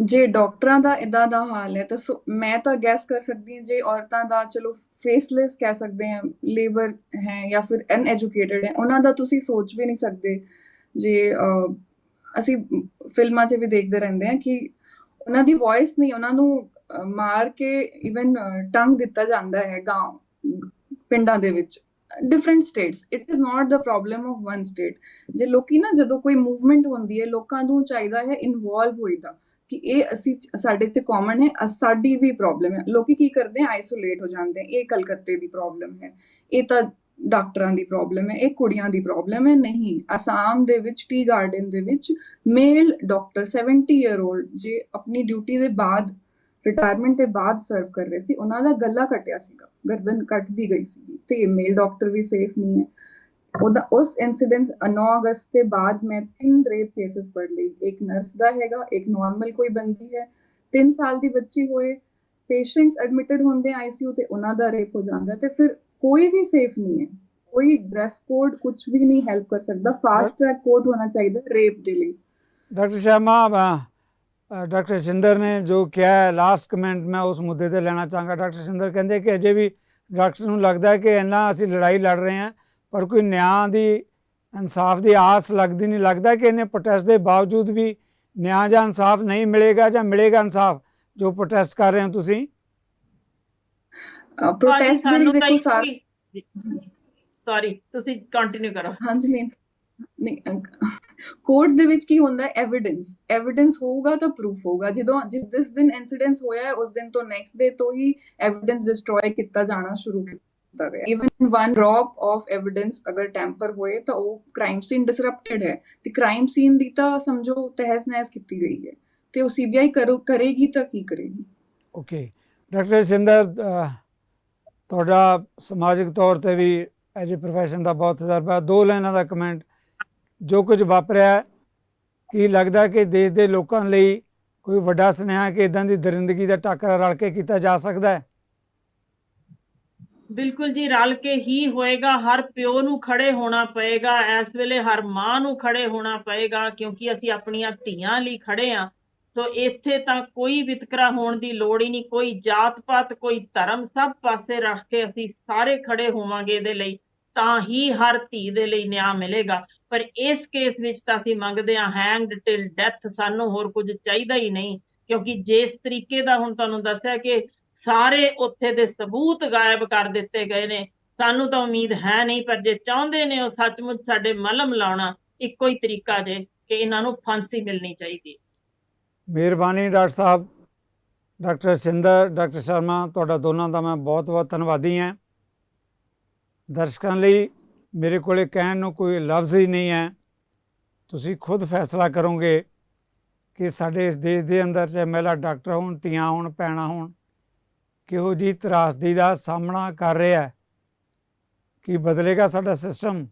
ਜੇ ਡਾਕਟਰਾਂ ਦਾ ਇਦਾਂ ਦਾ ਹਾਲ ਹੈ, ਤਾਂ ਸੋ- ਮੈਂ ਤਾਂ ਗੈਸ ਕਰ ਸਕਦੀ ਹਾਂ, ਜੇ ਔਰਤਾਂ ਦਾ ਚਲੋ ਫੇਸਲੈਸ ਕਹਿ ਸਕਦੇ ਹਾਂ ਲੇਬਰ ਹੈ ਜਾਂ ਫਿਰ ਅਨਐਜੂਕੇਟਡ ਹੈ, ਉਹਨਾਂ ਦਾ ਤੁਸੀਂ ਸੋਚ ਵੀ ਨਹੀਂ ਸਕਦੇ ਜੇ ਅਸੀਂ ਫਿਲਮਾਂ 'ਚ ਵੀ ਦੇਖਦੇ ਰਹਿੰਦੇ ਹਾਂ ਕਿ ਉਹਨਾਂ ਦੀ ਵੌਇਸ ਨਹੀਂ, ਉਹਨਾਂ ਨੂੰ ਮਾਰ ਕੇ ਇਵਨ ਟੰਗ ਦਿੱਤਾ ਜਾਂਦਾ ਹੈ ਗਾਉਂ, ਪਿੰਡਾਂ ਦੇ ਵਿੱਚ। Different states it is not the problem of one state ਜੇ ਲੋਕੀ ਨਾ ਜਦੋਂ ਕੋਈ ਮੂਵਮੈਂਟ ਹੁੰਦੀ ਹੈ, ਲੋਕਾਂ ਨੂੰ ਚਾਹੀਦਾ ਹੈ ਇਨਵੋਲਵ ਹੋਈਦਾ ਕਿ ਇਹ ਅਸੀਂ, ਸਾਡੇ ਤੇ ਕਾਮਨ ਹੈ ਸਾਡੀ ਵੀ ਪ੍ਰੋਬਲਮ ਹੈ। ਲੋਕੀ ਕੀ ਕਰਦੇ ਆ? ਆਈਸੋਲੇਟ ਹੋ ਜਾਂਦੇ ਆ। ਇਹ ਕਲਕੱਤੇ ਦੀ ਪ੍ਰੋਬਲਮ ਹੈ। ਇਹ ਤਾਂ ਡਾਕਟਰਾਂ ਦੀ ਪ੍ਰੋਬਲਮ ਹੈ, ਇਹ ਕੁੜੀਆਂ ਦੀ ਪ੍ਰੋਬਲਮ ਹੈ, ਨਹੀਂ। ਅਸਾਮ ਦੇ ਵਿੱਚ, ਟੀ ਗਾਰਡਨ ਦੇ ਵਿੱਚ ਮੇਲ ਡਾਕਟਰ 70 ਇਅਰ 올ਡ ਜੇ ਆਪਣੀ ਡਿਊਟੀ ਦੇ ਬਾਅਦ ਰਿਟਾਇਰਮੈਂਟ ਦੇ ਬਾਅਦ ਸਰਵ ਕਰ ਰਹੇ ਸੀ, ਉਹਨਾਂ ਦਾ ਗੱਲਾ ਕੱਟਿਆ ਸੀਗਾ, ਗਰਦਨ ਕੱਟਦੀ ਗਈ ਸੀ ਤੇ ਮੇਲ ਡਾਕਟਰ ਵੀ ਸੇਫ ਨਹੀਂ ਹੈ। ਉਹਦਾ, ਉਸ ਇਨਸੀਡੈਂਟ 9 ਅਗਸਤ ਦੇ ਬਾਅਦ ਮੈਂ ਤਿੰਨ ਰੇਪ ਕੇਸਸ ਪੜ ਲਈ ਇੱਕ ਨਰਸ ਦਾ ਹੈਗਾ, ਇੱਕ ਨਾਰਮਲ ਕੋਈ ਬੰਦੀ ਹੈ। 3 ਸਾਲ ਦੀ ਬੱਚੀ ਹੋਏ ਪੇਸ਼ੈਂਟਸ ਐਡਮਿਟਡ ਹੁੰਦੇ ਆਈਸੀਯੂ ਤੇ ਉਹਨਾਂ ਦਾ ਰੇਪ ਹੋ ਜਾਂਦਾ ਤੇ ਫਿਰ ਕੋਈ ਵੀ ਸੇਫ ਨਹੀਂ ਹੈ। ਕੋਈ ਡਰੈਸ ਕੋਡ ਕੁਝ ਵੀ ਨਹੀਂ ਹੈਲਪ ਕਰ ਸਕਦਾ। ਫਾਸਟ ਟਰੈਕ ਕੋਡ ਹੋਣਾ ਚਾਹੀਦਾ ਰੇਪ ਦੇ ਲਈ। ਡਾਕਟਰ ਸ਼ਰਮਾ ਡਾਕਟਰ ਸਿੰਦਰ ਨੇ ਜੋ ਕਿਹਾ ਹੈ ਲਾਸਟ ਕਮੈਂਟ ਮੈਂ ਉਸ ਮੁੱਦੇ ਤੇ ਲੈਣਾ ਚਾਹਾਂਗਾ। ਡਾਕਟਰ ਸਿੰਦਰ ਕਹਿੰਦੇ ਕਿ ਅਜੇ ਵੀ ਡਾਕਟਰ ਨੂੰ ਲੱਗਦਾ ਹੈ ਕਿ ਇੰਨਾ ਅਸੀਂ ਲੜਾਈ ਲੜ ਰਹੇ ਹਾਂ, ਪਰ ਕੋਈ ਨਿਆਂ ਦੀ, ਇਨਸਾਫ ਦੀ ਆਸ ਲੱਗਦੀ ਨਹੀਂ। ਲੱਗਦਾ ਕਿ ਇਹਨੇ ਪ੍ਰੋਟੈਸਟ ਦੇ ਬਾਵਜੂਦ ਵੀ ਨਿਆਂ ਜਾਂ ਇਨਸਾਫ ਨਹੀਂ ਮਿਲੇਗਾ ਜਾਂ ਮਿਲੇਗਾ ਇਨਸਾਫ, ਜੋ ਪ੍ਰੋਟੈਸਟ ਕਰ ਰਹੇ ਹੋ ਤੁਸੀਂ। ਪ੍ਰੋਟੈਸਟ ਦੇ ਲਈ ਦੇਖੋ ਸਾਰ ਸੌਰੀ ਤੁਸੀਂ ਕੰਟੀਨਿਊ ਕਰੋ। ਹਾਂਜੀ ਨਹੀਂ ਨਹੀਂ ਕੋਰਟ ਦੇ ਵਿੱਚ ਕੀ ਹੁੰਦਾ ਹੈ? ਐਵੀਡੈਂਸ ਐਵੀਡੈਂਸ ਹੋਊਗਾ ਤਾਂ ਪ੍ਰੂਫ ਹੋਊਗਾ। ਜਦੋਂ ਜਿਸ ਦਿਨ ਇਨਸੀਡੈਂਸ ਹੋਇਆ ਹੈ ਉਸ ਦਿਨ ਤੋਂ ਨੈਕਸਟ ਡੇ ਤੋਂ ਹੀ ਐਵੀਡੈਂਸ ਡਿਸਟਰੋਏ ਕੀਤਾ ਜਾਣਾ ਸ਼ੁਰੂ ਕੀਤਾ ਗਿਆ even one drop of evidence ਅਗਰ ਟੈਂਪਰ ਹੋਏ ਤਾਂ ਉਹ ਕ੍ਰਾਈਮ ਸੀਨ ਡਿਸਰਪਟਡ ਹੈ। ਤੇ ਕ੍ਰਾਈਮ ਸੀਨ ਦੀ ਤਾਂ ਸਮਝੋ ਤਹਿਸ ਨਹਿਸ ਕੀਤੀ ਗਈ ਹੈ। ਤੇ ਉਹ ਸੀਬੀਆਈ ਕਰੂ ਕਰੇਗੀ ਤਾਂ ਕੀ ਕਰੇਗੀ? ਓਕੇ ਡਾਕਟਰ ਸਿੰਦਰ ਤੁਹਾਡਾ ਸਮਾਜਿਕ ਤੌਰ ਤੇ ਵੀ ਐਜ ਅ ਪ੍ਰੋਫੈਸ਼ਨ ਦਾ ਬਹੁਤ ਤਜਰਬਾ ਦੋ ਲਾਈਨਾਂ ਦਾ ਕਮੈਂਟ ਜੋ ਕੁਝ ਵਾਪਰਿਆ ਹੈ, ਕੀ ਲੱਗਦਾ ਕਿ ਦੇਸ਼ ਦੇ ਲੋਕਾਂ ਲਈ ਕੋਈ ਵੱਡਾ ਸੁਨੇਹਾ ਕਿ ਇਦਾਂ ਦੀ ਦਰਿੰਦਗੀ ਦਾ ਟਾਕਰਾ ਰਲ ਕੇ ਕੀਤਾ ਜਾ ਸਕਦਾ ਹੈ? ਬਿਲਕੁਲ ਜੀ ਰਲ ਕੇ ਹੀ ਹੋਏਗਾ। ਹਰ ਪਿਓ ਨੂੰ ਖੜੇ ਹੋਣਾ ਪਏਗਾ। ਇਸ ਵੇਲੇ ਹਰ ਮਾਂ ਨੂੰ ਖੜੇ ਹੋਣਾ ਪਏਗਾ ਕਿਉਂਕਿ ਅਸੀਂ ਆਪਣੀਆਂ ਧੀਆਂ ਲਈ ਖੜੇ ਆ ਸੋ ਇੱਥੇ ਤਾਂ ਕੋਈ ਵਿਤਕਰਾ ਹੋਣ ਦੀ ਲੋੜ ਹੀ ਨਹੀਂ, ਕੋਈ ਜਾਤ ਪਾਤ ਕੋਈ ਧਰਮ, ਸਭ ਪਾਸੇ ਰੱਖ ਕੇ ਅਸੀਂ ਸਾਰੇ ਖੜੇ ਹੋਵਾਂਗੇ ਇਹਦੇ ਲਈ, ਤਾਂ ਹੀ ਹਰ ਧੀ ਦੇ ਲਈ ਨਿਆਂ ਮਿਲੇਗਾ। ਪਰ ਇਸ ਕੇਸ ਵਿੱਚ ਤਾਂ ਅਸੀਂ ਮੰਗਦੇ ਹਾਂ ਹੈਂਗਡ ਟਿਲ ਡੈਥ ਸਾਨੂੰ ਹੋਰ ਕੁਝ ਚਾਹੀਦਾ ਹੀ ਨਹੀਂ, ਕਿਉਂਕਿ ਜਿਸ ਤਰੀਕੇ ਦਾ ਹੁਣ ਤੁਹਾਨੂੰ ਦੱਸਿਆ ਕਿ ਸਾਰੇ ਉੱਥੇ ਦੇ ਸਬੂਤ ਗਾਇਬ ਕਰ ਦਿੱਤੇ ਗਏ ਨੇ, ਸਾਨੂੰ ਤਾਂ ਉਮੀਦ ਹੈ ਨਹੀਂ, ਪਰ ਜੇ ਚਾਹੁੰਦੇ ਨੇ ਉਹ ਸੱਚਮੁੱਚ ਸਾਡੇ ਮਲਮ ਲਾਉਣਾ, ਇੱਕੋ ਹੀ ਤਰੀਕਾ ਜੇ ਕਿ ਇਹਨਾਂ ਨੂੰ ਫਾਂਸੀ ਮਿਲਣੀ ਚਾਹੀਦੀ ਮਿਹਰਬਾਨੀ ਡਾਕਟਰ ਸਾਹਿਬ, ਡਾਕਟਰ ਸਿੰਦਰ, ਡਾਕਟਰ ਸ਼ਰਮਾ, ਤੁਹਾਡਾ ਦੋਨਾਂ ਦਾ ਮੈਂ ਬਹੁਤ-ਬਹੁਤ ਧੰਨਵਾਦੀ ਹਾਂ। ਦਰਸ਼ਕਾਂ ਲਈ ਮੇਰੇ ਕੋਲੇ ਕਹਿਣ ਨੂੰ ਕੋਈ ਲਫ਼ਜ਼ ਹੀ ਨਹੀਂ ਹੈ। ਤੁਸੀਂ ਖੁਦ ਫੈਸਲਾ ਕਰੋਗੇ ਕਿ ਸਾਡੇ ਇਸ ਦੇਸ਼ ਦੇ ਅੰਦਰ ਚਾਹੇ ਮਹਿਲਾ ਡਾਕਟਰ ਹੋਣ, ਧੀਆਂ ਹੋਣ, ਭੈਣਾਂ ਹੋਣ, ਕਿਹੋ ਜੀ ਤਰਾਸਦੀ ਦਾ ਸਾਹਮਣਾ ਕਰ ਰਿਹਾ ਹੈ ਕੀ ਬਦਲੇਗਾ ਸਾਡਾ ਸਿਸਟਮ?